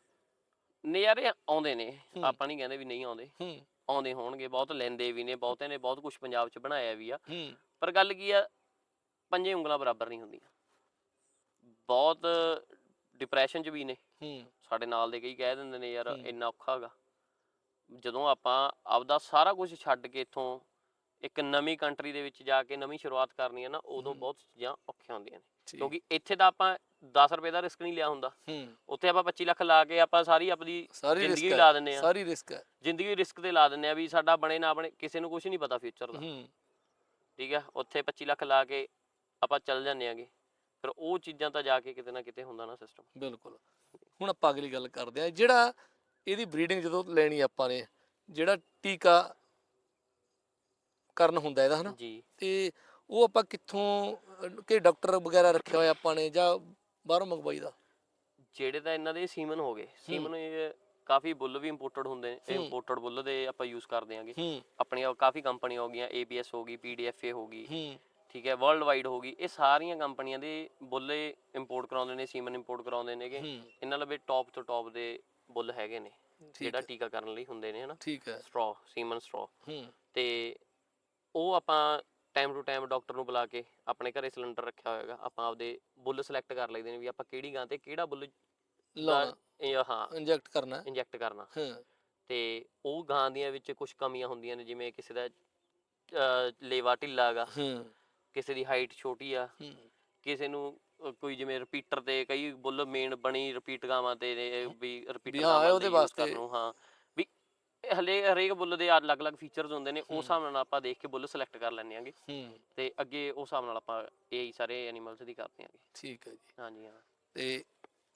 ਨਜ਼ਾਰੇ ਆਉਂਦੇ ਨੇ ਆਪਾਂ ਨਹੀਂ ਕਹਿੰਦੇ ਵੀ ਨਹੀਂ ਆਉਂਦੇ। ਹੂੰ। ਆਉਂਦੇ ਹੋਣਗੇ ਬਹੁਤ ਲੈਂਦੇ ਵੀ ਨੇ ਬਹੁਤਿਆਂ ਨੇ ਬਹੁਤ ਕੁਝ ਪੰਜਾਬ 'ਚ ਬਣਾਇਆ ਵੀ ਆ। ਹੂੰ। ਪਰ ਗੱਲ ਕੀ ਆ ਪੰਜੇ ਉਂਗਲਾਂ ਬਰਾਬਰ ਨਹੀਂ ਹੁੰਦੀਆਂ। ਬਹੁਤ ਡਿਪਰੈਸ਼ਨ 'ਚ ਵੀ ਨੇ। ਹੂੰ। ਸਾਡੇ ਨਾਲ ਦੇ ਕਈ ਕਹਿ ਦਿੰਦੇ ਨੇ ਯਾਰ। ਇੰਨਾ ਔਖਾ ਹੈਗਾ। ਜਦੋਂ ਆਪਾਂ ਆਪਦਾ ਸਾਰਾ ਕੁਝ ਛੱਡ ਕੇ ਇੱਥੋਂ ਇੱਕ ਨਵੀਂ ਕੰਟਰੀ ਦੇ ਵਿੱਚ ਜਾ ਕੇ ਨਵੀਂ ਸ਼ੁਰੂਆਤ ਕਰਨੀ ਹੈ ਨਾ ਉਦੋਂ। ਬਹੁਤ ਚੀਜ਼ਾਂ ਔਖੀਆਂ ਹੁੰਦੀਆਂ ਨੇ। ਕਿਉਂਕਿ ਇੱਥੇ ਤਾਂ ਆਪਾਂ 10 ਰੁਪਏ ਦਾ ਰਿਸਕ ਨਹੀਂ ਲਿਆ ਹੁੰਦਾ। ਹੂੰ। ਉੱਥੇ ਆਪਾਂ 25 ਲੱਖ ਲਾ ਕੇ ਆਪਾਂ ਸਾਰੀ ਆਪਣੀ ਸਾਰੀ ਜ਼ਿੰਦਗੀ ਲਾ ਦਿੰਦੇ ਆ ਸਾਰੀ ਰਿਸਕ ਹੈ। ਜ਼ਿੰਦਗੀ ਰਿਸਕ ਤੇ ਲਾ ਦਿੰਦੇ ਆ ਵੀ ਸਾਡਾ ਬਣੇ ਨਾ ਬਣੇ ਕਿਸੇ ਨੂੰ ਕੁਝ ਨਹੀਂ ਪਤਾ ਫਿਊਚਰ ਦਾ। ਹੂੰ। ਠੀਕ ਹੈ ਉੱਥੇ 25 ਲੱਖ ਲਾ ਕੇ ਆਪਾਂ ਚੱਲ ਜਾਂਦੇ ਆਂਗੇ ਫਿਰ ਉਹ ਚੀਜ਼ਾਂ ਤਾਂ ਜਾ ਕੇ ਕਿਤੇ ਨਾ ਕਿਤੇ ਹੁੰਦਾ ਨਾ ਸਿਸਟਮ ਬਿਲਕੁਲ। ਹੁਣ ਆਪਾਂ ਅਗਲੀ ਗੱਲ ਕਰਦੇ ਆ ਜਿਹੜਾ ਇਹਦੀ ਬਰੀਡਿੰਗ ਜਦੋਂ ਲੈਣੀ ਆਪਾਂ ਨੇ ਜਿਹੜਾ ਟੀਕਾ ਕਰਨ ਹੁੰਦਾ ਇਹਦਾ ਹਨਾ? ਜੀ। ਤੇ ਉਹ ਆਪਾਂ ਕਿੱਥੋਂ ਕਿ ਡਾਕਟਰ ਵਗੈਰਾ ਰੱਖਿਆ ਹੋਇਆ ਆਪਾਂ ਨੇ ਜਾਂ ਬਾਹਰੋਂ ਮੰਗਵਾਈ ਦਾ ਜਿਹੜੇ ਤਾਂ ਇਹਨਾਂ ਦੇ ਸੀਮਨ ਹੋ ਗਏ। ਸੀਮਨ ਇਹ ਕਾਫੀ ਬੁੱਲ ਵੀ ਇੰਪੋਰਟਡ ਹੁੰਦੇ ਨੇ। ਇੰਪੋਰਟਡ ਬੁੱਲ ਦੇ ਆਪਾਂ ਯੂਜ਼ ਕਰਦੇ ਆਂਗੇ। ਆਪਣੀਆਂ ਕਾਫੀ ਕੰਪਨੀਆਂ ਹੋ ਗਈਆਂ। ABS ਹੋ ਗਈ PDFA ਹੋ ਗਈ। ਠੀਕ ਹੈ ਵਰਲਡ ਵਾਈਡ ਹੋ ਗਈ। ਇਹ ਸਾਰੀਆਂ ਕੰਪਨੀਆਂ ਦੇ ਬੁੱਲੇ ਇੰਪੋਰਟ ਕਰਾਉਂਦੇ ਨੇ ਸੀਮਨ ਇੰਪੋਰਟ ਕਰਾਉਂਦੇ ਨੇਗੇ ਇਹਨਾਂ ਲਵੇ ਟੌਪ ਤੋਂ ਟੌਪ ਦੇ ਬੁੱਲ ਹੈਗੇ ਨੇ। ਜਿਹੜਾ ਟੀਕਾ ਕਰਨ ਲਈ ਹੁੰਦੇ ਨੇ ਹਨਾ। ਠੀਕ ਹੈ। ਸਟ੍ਰੋ ਸੀਮਨ ਸਟ੍ਰੋ ਤੇ ਉਹ ਆਪਾਂ ਟਾਈਮ ਟੂ ਟਾਈਮ ਡਾਕਟਰ ਨੂੰ ਬੁਲਾ ਕੇ ਆਪਣੇ ਘਰੇ ਸਿਲੰਡਰ ਰੱਖਿਆ ਹੋਏਗਾ ਆਪਾਂ ਆਪਦੇ ਬੁੱਲ ਸਿਲੈਕਟ ਕਰ ਲਈਦੇ ਨੇ ਵੀ ਆਪਾਂ ਕਿਹੜੀ ਗਾਂ ਤੇ ਕਿਹੜਾ ਬੁੱਲ ਲਾਉਣਾ ਇਹ ਹਾਂ ਇੰਜੈਕਟ ਕਰਨਾ। ਇੰਜੈਕਟ ਕਰਨਾ। ਹਾਂ। ਤੇ ਉਹ ਗਾਂ ਦੀਆਂ ਵਿੱਚ ਕੁਝ ਕਮੀਆਂ ਹੁੰਦੀਆਂ ਨੇ ਜਿਵੇਂ ਕਿਸੇ ਦਾ ਲੇਵਾ ਢਿੱਲਾ ਹੈਗਾ ਹੂੰ। ਕਿਸੇ ਦੀ ਹਾਈਟ ਛੋਟੀ ਆ ਕਿਸੇ ਨੂੰ ਕੋਈ ਜਿਵੇਂ ਰਿਪੀਟਰ ਤੇ ਕਈ ਬੁੱਲ ਮੇਨ ਬਣੀ ਰਿਪੀਟ ਗਾਵਾਂ ਤੇ ਵੀ ਰਿਪੀਟਰ ਵੀ ਹਾਂ, ਉਹਦੇ ਵਾਸਤੇ- ਹਾਂ। ਹਲੇ ਹਰੇਕ ਬੁੱਲ ਦੇ ਅਲੱਗ-ਅਲੱਗ ਫੀਚਰਸ ਹੁੰਦੇ ਨੇ ਉਸ ਹਿਸਾਬ ਨਾਲ ਆਪਾਂ ਦੇਖ ਕੇ ਬੁੱਲ ਸਿਲੈਕਟ ਕਰ ਲੈਂਦੇ ਆਂਗੇ ਹੂੰ। ਤੇ ਅੱਗੇ ਉਸ ਹਿਸਾਬ ਨਾਲ ਆਪਾਂ ਇਹ ਸਾਰੇ ਐਨੀਮਲਸ ਦੀ ਕਰਦੇ ਆਂਗੇ ਠੀਕ ਹੈ ਜੀ। ਹਾਂਜੀ ਹਾਂ। ਤੇ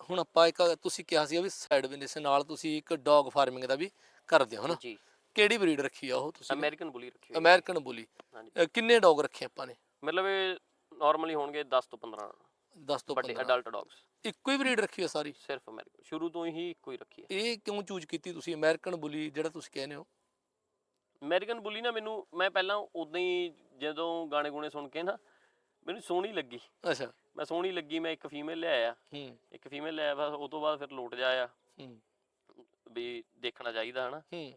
ਹੁਣ ਆਪਾਂ ਇੱਕ ਤੁਸੀਂ ਕਿਹਾ ਸੀ ਵੀ ਸਾਈਡ ਬਿਜ਼ਨਸ ਨਾਲ ਤੁਸੀਂ ਇੱਕ ਡੌਗ ਫਾਰਮਿੰਗ ਦਾ ਵੀ ਕਰਦੇ ਹੋ ਨਾ ਜੀ। ਕਿਹੜੀ ਬਰੀਡ ਰੱਖੀ ਆ ਉਹ ਤੁਸੀਂ? ਅਮਰੀਕਨ ਬੁਲੀ ਰੱਖੀ ਹੋਈ ਅਮਰੀਕਨ ਬੁਲੀ ਹਾਂਜੀ। ਅਹ ਕਿੰਨੇ ਡੌਗ ਰੱਖੇ ਆਪਾਂ ਨੇ? ਮਤਲਬ ਇਹ ਨਾਰਮਲੀ ਹੋਣਗੇ 10 ਤੋਂ 15 10 ਤੋਂ ਵੱਡੇ 15 ਅਡਲਟ ਡੌਗਸ ਇੱਕੋ ਹੀ ਬਰੀਡ ਰੱਖੀ ਹੈ ਸਾਰੀ? ਸਿਰਫ ਅਮਰੀਕਨ ਸ਼ੁਰੂ ਤੋਂ ਹੀ ਇੱਕੋ ਹੀ ਰੱਖੀ ਹੈ ਇਹ ਕਿਉਂ ਚੂਜ਼ ਕੀਤੀ ਤੁਸੀਂ ਅਮਰੀਕਨ ਬੁਲੀ ਜਿਹੜਾ ਤੁਸੀਂ ਕਹਿੰਦੇ ਹੋ? ਅਮਰੀਕਨ ਬੁੱਲੀ ਨਾ ਮੈਨੂੰ ਮੈਂ ਪਹਿਲਾਂ ਉਦਾਂ ਹੀ ਜਦੋਂ ਗਾਣੇ ਗੁਣੇ ਸੁਣ ਕੇ ਨਾ ਮੈਨੂੰ ਸੋਹਣੀ ਲੱਗੀ। ਅੱਛਾ। ਮੈਂ ਸੋਹਣੀ ਲੱਗੀ ਮੈਂ ਇੱਕ ਫੀਮੇਲ ਲਿਆਇਆ। ਹੂੰ। ਇੱਕ ਫੀਮੇਲ ਲਿਆਇਆ ਬਸ ਉਹ ਤੋਂ ਬਾਅਦ ਫਿਰ ਲੋਟ ਜਾਇਆ। ਹੂੰ। ਵੀ ਦੇਖਣਾ ਚਾਹੀਦਾ ਹਨਾ? ਹੂੰ।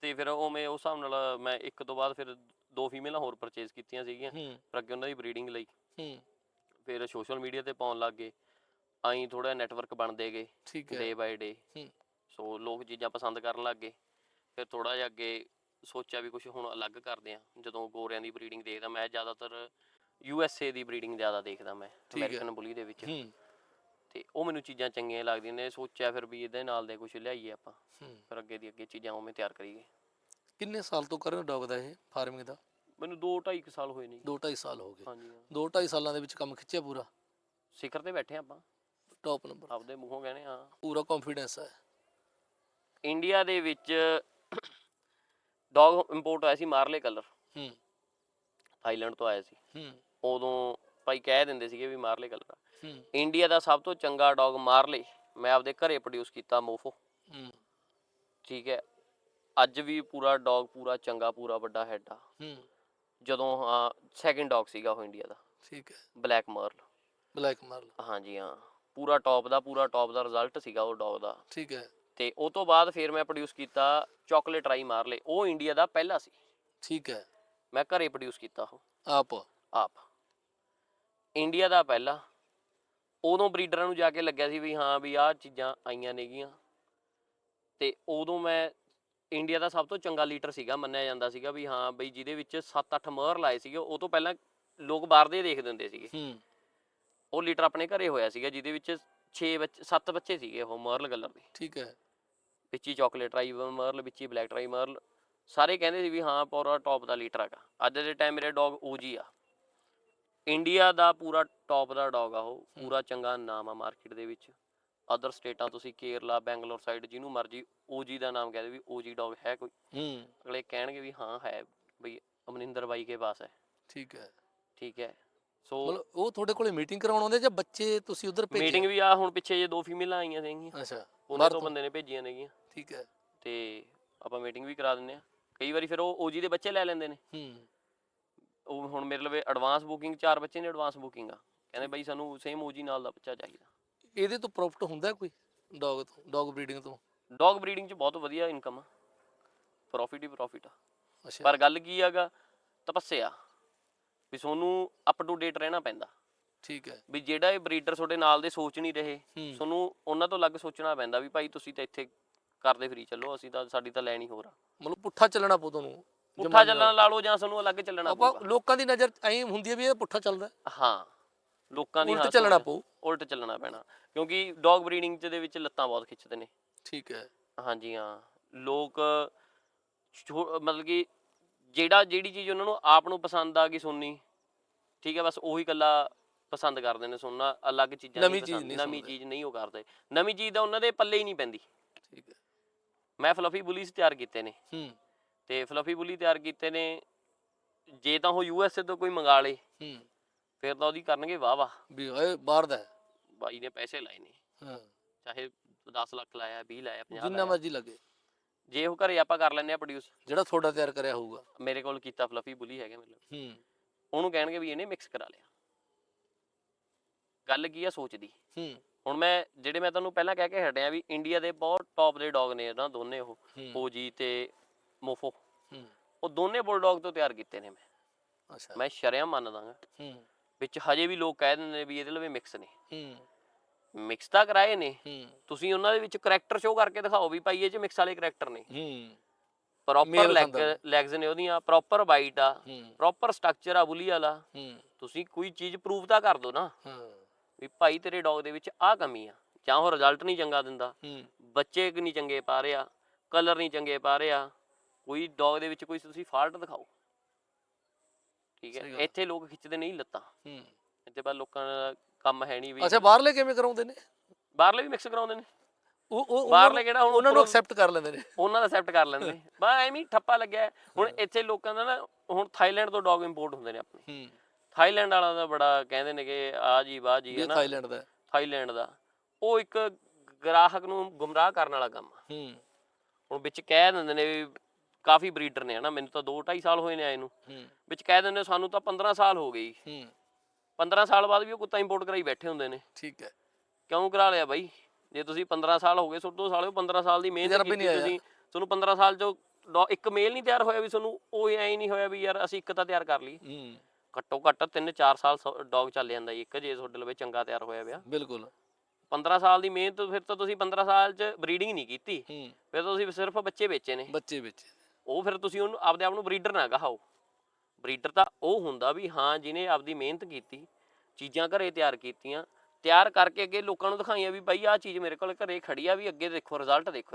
ਤੇ ਫਿਰ ਉਵੇਂ ਉਸ ਹਿਸਾਬ ਨਾਲ ਮੈਂ ਇੱਕ ਤੋਂ ਬਾਅਦ ਫਿਰ ਦੋ ਫੀਮੇਲਾਂ ਹੋਰ ਪਰਚੇਸ ਕੀਤੀਆਂ ਸੀਗੀਆਂ। ਹੂੰ। ਪਰ ਅੱਗੇ ਉਹਨਾਂ ਦੀ ਬਰੀਡਿੰਗ ਲਈ। ਹੂੰ। ਫਿਰ ਸੋਸ਼ਲ ਮੀਡੀਆ ਤੇ ਪਾਉਣ ਲੱਗ ਗਏ। ਆਈ ਥੋੜਾ ਨੈਟਵਰਕ ਬਣਦੇ ਗਏ ਠੀਕ ਹੈ। ਡੇ ਬਾਈ ਡੇ ਹੂੰ। ਸੋ ਲੋਕ ਚੀਜ਼ਾਂ ਪਸੰਦ ਕਰਨ ਲੱਗ ਗਏ। ਫਿਰ ਥੋੜਾ ਜਿਹਾ ਅੱਗੇ ਸੋਚਿਆ ਵੀ ਕੁਝ ਹੁਣ ਅਲੱਗ ਕਰਦੇ ਆ ਜਦੋਂ ਗੋਰਿਆਂ ਦੀ ਬਰੀਡਿੰਗ ਦੇਖਦਾ ਮੈਂ ਜ਼ਿਆਦਾਤਰ ਯੂ ਐਸ ਏ ਦੀ ਬਰੀਡਿੰਗ ਜ਼ਿਆਦਾ ਦੇਖਦਾ ਮੈਂ ਠੀਕ ਹੈ। ਅਮਰੀਕਨ ਬੁਲੀ ਦੇ ਵਿੱਚ। ਹੂੰ। ਤੇ ਉਹ ਮੈਨੂੰ ਚੀਜ਼ਾਂ ਚੰਗੀਆਂ ਲੱਗਦੀਆਂ ਨੇ ਸੋਚਿਆ ਫਿਰ ਵੀ ਇਹਦੇ ਨਾਲ ਦੇ ਕੁਝ ਲਿਆਈਏ ਆਪਾਂ। ਹੂੰ। ਫਿਰ ਅੱਗੇ ਦੀ ਅੱਗੇ ਚੀਜ਼ਾਂ ਉਵੇਂ ਤਿਆਰ ਕਰੀਏ। ਕਿੰਨੇ ਸਾਲ ਤੋਂ ਕਰ ਰਹੇ ਹੋ ਡੌਗ ਦਾ ਇਹ ਫਾਰਮਿੰਗ ਦਾ? ਮੈਨੂੰ 2 2.5 ਸਾਲ ਹੋਏ ਨੇ ਜੀ। 2 2.5 ਸਾਲ ਹੋ ਗਏ। ਹਾਂਜੀ ਹਾਂ। 2 2.5 ਸਾਲਾਂ ਦੇ ਵਿੱਚ ਕੰਮ ਖਿੱਚਿਆ ਪੂਰਾ? ਸਿਖਰ ਤੇ ਬੈਠੇ ਆਪਾਂ। ਟੌਪ ਨੰਬਰ ਆਪਦੇ ਮੂੰਹੋਂ ਕਹਿੰਦੇ ਹਾਂ। ਪੂਰਾ ਕੌਨਫੀਡੈਂਸ ਹੈ ਇੰਡੀਆ ਦੇ ਵਿੱਚ ਡੌਗ ਇੰਪੋਰਟ ਹੋਇਆ ਸੀ ਮਾਰਲੇ ਕਲਰ। ਹੂੰ। ਥਾਈਲੈਂਡ ਤੋਂ ਆਇਆ ਸੀ। ਹੂੰ। ਉਦੋਂ ਭਾਈ ਕਹਿ ਦਿੰਦੇ ਸੀਗੇ ਵੀ ਮਾਰਲੇ ਕਲਰ ਹੂੰ। ਇੰਡੀਆ ਦਾ ਸਭ ਤੋਂ ਚੰਗਾ ਡੌਗ ਮਾਰਲੇ। ਮੈਂ ਆਪਦੇ ਘਰੇ ਪ੍ਰੋਡਿਊਸ ਕੀਤਾ ਮੋਫੋ। ਹੂੰ। ਠੀਕ ਹੈ। ਅੱਜ ਵੀ ਪੂਰਾ ਡੌਗ ਪੂਰਾ ਚੰਗਾ ਪੂਰਾ ਵੱਡਾ ਹੈਡ ਆ। ਹੂੰ। ਜਦੋਂ ਹਾਂ ਸੈਕਿੰਡ ਡੌਗ ਸੀਗਾ ਉਹ ਇੰਡੀਆ ਦਾ। ਠੀਕ ਹੈ। ਬਲੈਕ ਮਰਲ ਬਲੈਕ ਮਾਰਲ ਹਾਂਜੀ ਹਾਂ। ਪੂਰਾ ਟੌਪ ਦਾ ਪੂਰਾ ਟੌਪ ਦਾ ਰਿਜ਼ਲਟ ਸੀਗਾ ਉਹ ਡੌਗ ਦਾ। ਠੀਕ ਹੈ। ਤੇ ਉਹ ਤੋਂ ਬਾਅਦ ਫਿਰ ਮੈਂ ਪ੍ਰੋਡਿਊਸ ਕੀਤਾ ਚਾਕਲੇਟ ਰਾਈ ਮਾਰਲੇ ਉਹ ਇੰਡੀਆ ਦਾ ਪਹਿਲਾ ਸੀ। ਠੀਕ ਹੈ। ਮੈਂ ਘਰੇ ਪ੍ਰੋਡਿਊਸ ਕੀਤਾ ਉਹ। ਆਪ। ਆਪ। ਇੰਡੀਆ ਦਾ ਪਹਿਲਾ। ਉਦੋਂ ਬਰੀਡਰਾਂ ਨੂੰ ਜਾ ਕੇ ਲੱਗਿਆ ਸੀ ਵੀ ਹਾਂ ਵੀ ਆਹ ਚੀਜ਼ਾਂ ਆਈਆਂ ਨੇਗੀਆਂ। ਤੇ ਉਦੋਂ ਮੈਂ ਇੰਡੀਆ ਦਾ ਸਭ ਤੋਂ ਚੰਗਾ ਲੀਟਰ ਸੀਗਾ ਮੰਨਿਆ ਜਾਂਦਾ ਸੀਗਾ ਵੀ ਹਾਂ ਬਈ ਜਿਹਦੇ ਵਿੱਚ 7-8 ਮੋਹਰ ਲਾਏ ਸੀਗੇ ਉਹ ਤੋਂ ਪਹਿਲਾਂ ਲੋਕ ਬਾਹਰ ਦੇ ਦੇਖਦੇ ਹੁੰਦੇ ਸੀਗੇ। ਹੂੰ। ਉਹ ਲੀਟਰ ਆਪਣੇ ਘਰੇ ਹੋਇਆ ਸੀਗਾ ਜਿਹਦੇ ਵਿੱਚ 6 ਬੱਚੇ 7 ਬੱਚੇ ਸੀਗੇ ਉਹ ਮਰਲ ਕਲਰ ਦੇ। ਠੀਕ ਹੈ। ਵਿੱਚ ਹੀ ਚਾਕਲੇਟ ਰਾਈ ਮਰਲ ਵਿੱਚ ਹੀ ਬਲੈਕ ਰਾਈ ਮਰਲ। ਸਾਰੇ ਕਹਿੰਦੇ ਸੀ ਵੀ ਹਾਂ ਪੂਰਾ ਟੌਪ ਦਾ ਲੀਟਰ ਹੈਗਾ। ਅੱਜ ਦੇ ਟਾਈਮ ਮੇਰੇ ਡੌਗ ਓਜੀ ਆ। ਇੰਡੀਆ ਦਾ ਪੂਰਾ ਟੌਪ ਦਾ ਡੌਗ ਆ ਉਹ। ਪੂਰਾ ਚੰਗਾ ਨਾਮ ਆ ਮਾਰਕੀਟ ਦੇ ਵਿੱਚ। ਅਦਰ ਸਟੇਟਾਂ ਤੁਸੀਂ ਕੇਰਲਾ ਬੈਂਗਲੌਰ ਸਾਈਡ ਜਿਹਨੂੰ ਮਰਜ਼ੀ ਓਜੀ ਦਾ ਨਾਮ ਕਹਦੇ ਵੀ ਓਜੀ ਡੌਗ ਹੈ ਕੋਈ। ਹੂੰ। ਅਗਲੇ ਕਹਿਣਗੇ ਵੀ ਹਾਂ ਹੈ ਬਈ ਅਮਨਿੰਦਰ ਬਾਈ ਕੇ ਪਾਸ ਹੈ। ਠੀਕ ਹੈ। ਠੀਕ ਹੈ। ਸੋ ਮਤਲਬ ਉਹ ਤੁਹਾਡੇ ਕੋਲੇ ਮੀਟਿੰਗ ਕਰਾਉਣ ਆਉਂਦੇ ਜਾਂ ਬੱਚੇ ਤੁਸੀਂ ਉਧਰ ਭੇਜੇ ਮੀਟਿੰਗ ਵੀ ਆ ਹੁਣ ਪਿੱਛੇ ਜੇ ਦੋ ਫੀਮੇਲਾਂ ਆਈਆਂ ਸੀਗੀਆਂ ਅੱਛਾ ਉਹਨਾਂ ਬਾਹਰ ਤੋਂ ਤੋਂ ਬੰਦੇ ਨੇ ਭੇਜੀਆਂ ਨੇਗੀਆਂ ਠੀਕ ਹੈ। ਤੇ ਆਪਾਂ ਮੀਟਿੰਗ ਵੀ ਕਰਾ ਦਿੰਦੇ ਆ। ਕਈ ਵਾਰੀ ਫਿਰ ਉਹ ਓਜੀ ਦੇ ਬੱਚੇ ਲੈ ਲੈਂਦੇ ਨੇ। ਹੂੰ। ਉਹ ਹੁਣ ਮੇਰੇ ਲਵੇ ਐਡਵਾਂਸ ਬੁਕਿੰਗ ਚਾਰ ਬੱਚੇ ਨੇ ਐਡਵਾਂਸ ਬੁਕਿੰਗ ਆ। ਕਹਿੰਦੇ ਬਈ ਸਾਨੂੰ ਸੇਮ ਓਜੀ ਨਾਲ ਦਾ ਬੱਚਾ ਚਾਹੀਦਾ। ਇਹਦੇ ਤੋਂ ਪ੍ਰੋਫਿਟ ਹੁੰਦਾ ਕੋਈ? ਡੌਗ ਤੋਂ ਡੌਗ ਬਰੀਡਿੰਗ ਤੋਂ? ਡੌਗ ਬਰੀਡਿੰਗ ਚ ਬਹੁਤ ਵਧੀਆ ਇਨਕਮ ਆ। ਪ੍ਰੋਫਿਟ ਹੀ ਪ੍ਰੋਫਿਟ ਆ। ਅੱਛਾ। ਪਰ ਗੱਲ ਕੀ ਹੈਗਾ ਤਪੱਸਿਆ। ਵੀ ਤੁਹਾਨੂੰ ਅਪ ਟੂ ਡੇਟ ਰਹਿਣਾ ਪੈਂਦਾ। ਠੀਕ ਹੈ। ਵੀ ਜਿਹੜਾ ਇਹ ਬਰੀਡਰ ਤੁਹਾਡੇ ਨਾਲ ਦੇ ਸੋਚ ਨਹੀਂ ਰਹੇ ਤੁਹਾਨੂੰ ਉਹਨਾਂ ਤੋਂ ਅਲੱਗ ਸੋਚਣਾ ਪੈਂਦਾ ਵੀ ਭਾਈ ਤੁਸੀਂ ਤਾਂ ਇੱਥੇ ਕਰਦੇ ਫਰੀ ਚੱਲੋ ਅਸੀਂ ਤਾਂ ਸਾਡੀ ਤਾਂ ਲੈਣੀ ਹੋਰ ਆ। ਮਤਲਬ ਪੁੱਠਾ ਚੱਲਣਾ ਪਊ ਤੁਹਾਨੂੰ। ਪੁੱਠਾ ਚੱਲਣ ਲਾ ਲਓ ਜਾਂ ਸਾਨੂੰ ਅਲੱਗ ਚੱਲਣਾ ਪਊਗਾ। ਲੋਕਾਂ ਦੀ ਨਜ਼ਰ ਐਂ ਹੁੰਦੀ ਹੈ ਵੀ ਇਹ ਪੁੱਠਾ ਚੱਲਦਾ ਹੈ। ਲੋਕਾਂ ਦੀ ਉਲਟ ਚੱਲਣਾ ਪਊ। ਉਲਟ ਚੱਲਣਾ ਪੈਣਾ। ਕਿਉਂਕਿ ਡੌਗ ਬਰੀਡਿੰਗ ਚ ਦੇ ਵਿੱਚ ਲੱਤਾਂ ਬਹੁਤ ਖਿੱਚਦੇ ਨੇ। ਠੀਕ ਹੈ। ਹਾਂਜੀ ਹਾਂ। ਲੋਕ ਮਤਲਬ ਕਿ ਜਿਹੜਾ ਜਿਹੜੀ ਚੀਜ਼ ਉਹਨਾਂ ਨੂੰ ਆਪ ਨੂੰ ਪਸੰਦ ਆ ਗਈ ਸੁਣਨੀ ਠੀਕ ਹੈ ਬਸ ਉਹੀ ਕੱਲਾ ਪਸੰਦ ਕਰਦੇ ਨੇ ਸੁਣਨਾ ਅਲੱਗ ਚੀਜ਼ਾਂ ਚੀਜ਼ ਪਸੰਦ- ਨਹੀਂ ਨਵੀਂ। ਚੀਜ਼ ਨਹੀਂ ਉਹ ਕਰਦੇ। ਨਵੀਂ ਚੀਜ਼ ਤਾਂ ਉਹਨਾਂ ਦੇ ਪੱਲੇ ਹੀ ਨਹੀਂ ਪੈਂਦੀ। ਠੀਕ ਹੈ। ਮੈਂ ਫਲਫੀ ਬੁਲੀਸ ਤਿਆਰ ਕੀਤੇ ਨੇ। ਹੂੰ। ਤੇ ਫਲਫੀ ਬੁਲੀ ਤਿਆਰ ਕੀਤੇ ਨੇ ਜੇ ਤਾਂ ਉਹ ਯੂ ਐਸ ਏ ਤੋਂ ਕੋਈ ਮੰਗਾ ਲੇ ਹੂੰ। ਫਿਰ ਤਾਂ ਉਹਦੀ ਕਰਨਗੇ ਵਾਹ ਵਾਹ ਵੀ ਇਹ ਬਾਹਰ ਦਾ ਬਾਈ ਨੇ ਪੈਸੇ ਲਾਏ ਨੇ। ਹਾਂ। ਚਾਹੇ 10 ਲੱਖ ਲਾਇਆ 20 ਲਾਇਆ 50 ਜਿੰਨਾ ਮਰਜ਼ੀ ਲੱਗੇ। ਜੇ ਉਹ ਘਰੇ ਆਪਾਂ ਕਰ ਲੈਂਦੇ ਆ ਪ੍ਰੋਡਿਊਸ ਜਿਹੜਾ ਤੁਹਾਡਾ ਤਿਆਰ ਕਰਿਆ ਹੋਊਗਾ। ਮੇਰੇ ਕੋਲ ਕੀਤਾ ਫਲਫੀ ਬੁਲੀ ਹੈਗਾ ਮਤਲਬ ਹੂੰ। ਉਹਨੂੰ ਕਹਿਣਗੇ ਵੀ ਇਹਨੇ ਮਿਕਸ ਕਰਾ ਲਿਆ। ਗੱਲ ਕੀ ਆ ਸੋਚਦੀ ਹੂੰ। ਹੁਣ ਮੈਂ ਜਿਹੜੇ ਮੈਂ ਤੁਹਾਨੂੰ ਪਹਿਲਾਂ ਕਹਿ ਕੇ ਹਟਿਆ ਵੀ ਇੰਡੀਆ ਦੇ ਬਹੁਤ ਟੌਪ ਦੇ ਡੌਗ ਨੇ ਨਾ ਦੋਨੇ ਉਹ। ਓਜੀ ਤੇ ਮੋਫੋ ਹੂੰ। ਉਹ ਦੋਨੇ ਬੁਲਡੌਗ ਤੋਂ ਤਿਆਰ ਕੀਤੇ ਨੇ ਮੈਂ। ਅੱਛਾ। ਮੈਂ ਸ਼ਰਿਆ ਮੰਨਦਾਗਾ ਹੂੰ। ਵਿੱਚ ਹਜੇ ਵੀ ਲੋਕ ਕਹਿ ਦਿੰਦੇ ਨੇ ਵੀ ਇਹਦੇ ਲਵੇ ਮਿਕਸ ਨੇ। ਹੂੰ। ਮਿਕਸ ਤਾਂ ਕਰਾਏ ਨੇ। ਹੂੰ। ਤੁਸੀਂ ਉਹਨਾਂ ਦੇ ਵਿੱਚ ਕਰੈਕਟਰ ਸ਼ੋ ਕਰਕੇ ਦਿਖਾਓ ਵੀ ਭਾਈ ਇਹ ਚ ਮਿਕਸ ਵਾਲੇ ਕਰੈਕਟਰ ਨੇ। ਹੂੰ। ਪ੍ਰੋਪਰ ਲੈਗ ਲੈਗਸ ਨੇ ਉਹਦੀਆਂ ਪ੍ਰੋਪਰ ਵਾਈਟ ਆ ਪ੍ਰੋਪਰ ਸਟਰਕਚਰ ਆ ਬੁਲੀ ਵਾਲਾ। ਹੂੰ। ਤੁਸੀਂ ਕੋਈ ਚੀਜ਼ ਪ੍ਰੂਵ ਤਾਂ ਕਰ ਦਿਓ ਨਾ। ਹਾਂ। ਵੀ ਭਾਈ ਤੇਰੇ ਡੌਗ ਦੇ ਵਿੱਚ ਆਹ ਕਮੀ ਆ। ਜਾਂ ਉਹ ਰਿਜ਼ਲਟ ਨਹੀਂ ਚੰਗਾ ਦਿੰਦਾ। ਹੂੰ। ਬੱਚੇ ਕਿ ਨਹੀਂ ਚੰਗੇ ਪਾ ਰਿਹਾ ਕਲਰ ਨਹੀਂ ਚੰਗੇ ਪਾ ਰਿਹਾ। ਕੋਈ ਡੌਗ ਦੇ ਵਿੱਚ ਕੋਈ ਤੁਸੀਂ ਫਾਲਟ ਦਿਖਾਓ। ਠੀਕ ਹੈ। ਇੱਥੇ ਲੋਕ ਖਿੱਚਦੇ ਨਹੀਂ ਲੱਤਾਂ। ਹੂੰ। ਇੱਥੇ ਬਸ ਲੋਕਾਂ ਦਾ ਕੰਮ ਹੈ ਨਹੀਂ ਵੀ ਅੱਛਾ ਬਾਹਰਲੇ ਕਿਵੇਂ ਕਰਾਉਂਦੇ ਨੇ? ਬਾਹਰਲੇ ਵੀ ਮਿਕਸ ਕਰਾਉਂਦੇ ਨੇ। ਉਹ ਉਹ ਬਾਹਰਲੇ ਕਿਹੜਾ ਹੁਣ ਉਹਨਾਂ ਨੂੰ ਐਕਸੈਪਟ ਕਰ ਲੈਂਦੇ ਨੇ। ਉਹਨਾਂ ਦਾ ਅਸੈਪਟ ਕਰ ਲੈਂਦੇ ਨੇ। ਬਸ ਐਵੇਂ ਹੀ ਠੱਪਾ ਲੱਗਿਆ। ਹੁਣ ਇੱਥੇ ਲੋਕਾਂ ਦਾ ਨਾ ਹੁਣ ਥਾਈਲੈਂਡ ਤੋਂ ਡੌਗ ਇੰਪੋਰਟ ਹੁੰਦੇ ਨੇ ਆਪਣੇ। ਹੂੰ। ਥਾਈਲੈਂਡ ਵਾਲਾ ਦਾ ਬੜਾ ਕਹਿੰਦੇ ਨੇ ਕਿ ਆ ਜੀ ਵਾਹ ਜੀ ਹੈ ਨਾ ਥਾਈਲੈਂਡ ਦਾ। ਥਾਈਲੈਂਡ ਦਾ। ਉਹ ਇੱਕ ਗ੍ਰਾਹਕ ਨੂੰ ਗੁੰਮਰਾਹ ਕਰਨ ਵਾਲਾ ਕੰਮ ਹੂੰ। ਹੁਣ ਵਿੱਚ ਕਹਿ ਦਿੰਦੇ ਨੇ ਵੀ ਕਾਫੀ ਬਰੀਡਰ ਨੇ ਹਨਾ। ਮੈਨੂੰ ਤਾਂ 2 2.5 ਸਾਲ ਹੋਏ ਨੇ ਆਏ ਨੂੰ। ਹੂੰ। ਵਿੱਚ ਕਹਿ ਦਿੰਦੇ ਸਾਨੂੰ ਤਾਂ 15 ਸਾਲ ਹੋ ਗਏ। ਹੂੰ। 15 ਸਾਲ ਬਾਅਦ ਵੀ ਉਹ ਕੁੱਤਾ ਇੰਪੋਰਟ ਕਰਾਈ ਬੈਠੇ ਹੁੰਦੇ ਨੇ। ਠੀਕ ਹੈ। ਕਿਉਂ ਕਰਾ ਲਿਆ ਬਾਈ? ਜੇ ਤੁਸੀਂ 15 ਸਾਲ ਹੋ ਗਏ ਸੋਟੋ ਸਾਲੇ 15 ਸਾਲ ਦੀ ਮਿਹਨਤ ਕੀਤੀ। ਤੁਸੀਂ। ਤੁਹਾਨੂੰ 15 ਸਾਲ ਚੋਂ ਇੱਕ ਮੇਲ ਨਹੀਂ ਤਿਆਰ ਹੋਇਆ ਵੀ ਤੁਹਾਨੂੰ ਉਹ ਐ ਨਹੀਂ ਹੋਇਆ ਵੀ ਯਾਰ ਅਸੀਂ ਇੱਕ ਤਾਂ ਤਿਆਰ ਕਰ ਲਈ। ਹੂੰ। ਘੱਟੋ ਘੱਟ 3-4 ਸਾਲ ਡੌਗ ਚੱਲ ਜਾਂਦਾ ਜੀ ਇੱਕ ਜੇ ਤੁਹਾਡੇ ਲਵੇ ਚੰਗਾ ਤਿਆਰ ਹੋਇਆ ਪਿਆ। ਬਿਲਕੁਲ। 15 ਸਾਲ ਦੀ ਮਿਹਨਤ ਫਿਰ ਤਾਂ ਤੁਸੀਂ 15 ਸਾਲ ਚ ਬਰੀਡਿੰਗ ਨਹੀਂ ਕੀਤੀ। ਹੂੰ। ਫਿਰ ਤੁਸੀਂ ਸਿਰਫ ਬੱਚੇ ਵੇਚੇ ਨੇ। ਬੱਚੇ ਵਿੱਚ। ਉਹ ਫਿਰ ਤੁਸੀਂ ਉਹਨੂੰ ਆਪਦੇ ਆਪ ਨੂੰ ਬਰੀਡਰ ਨਾ ਕਹਾਓ। ਬਰੀਡਰ ਤਾਂ ਉਹ ਹੁੰਦਾ ਵੀ ਹਾਂ, ਜਿਹਨੇ ਆਪਦੀ ਮਿਹਨਤ ਕੀਤੀ, ਚੀਜ਼ਾਂ ਘਰੇ ਤਿਆਰ ਕੀਤੀਆਂ, ਤਿਆਰ ਕਰਕੇ ਅੱਗੇ ਲੋਕਾਂ ਨੂੰ ਦਿਖਾਈਆਂ ਵੀ ਬਾਈ ਆਹ ਚੀਜ਼ ਮੇਰੇ ਕੋਲ ਘਰੇ ਖੜੀ ਆ, ਵੀ ਅੱਗੇ ਦੇਖੋ ਰਿਜ਼ਲਟ ਦੇਖੋ।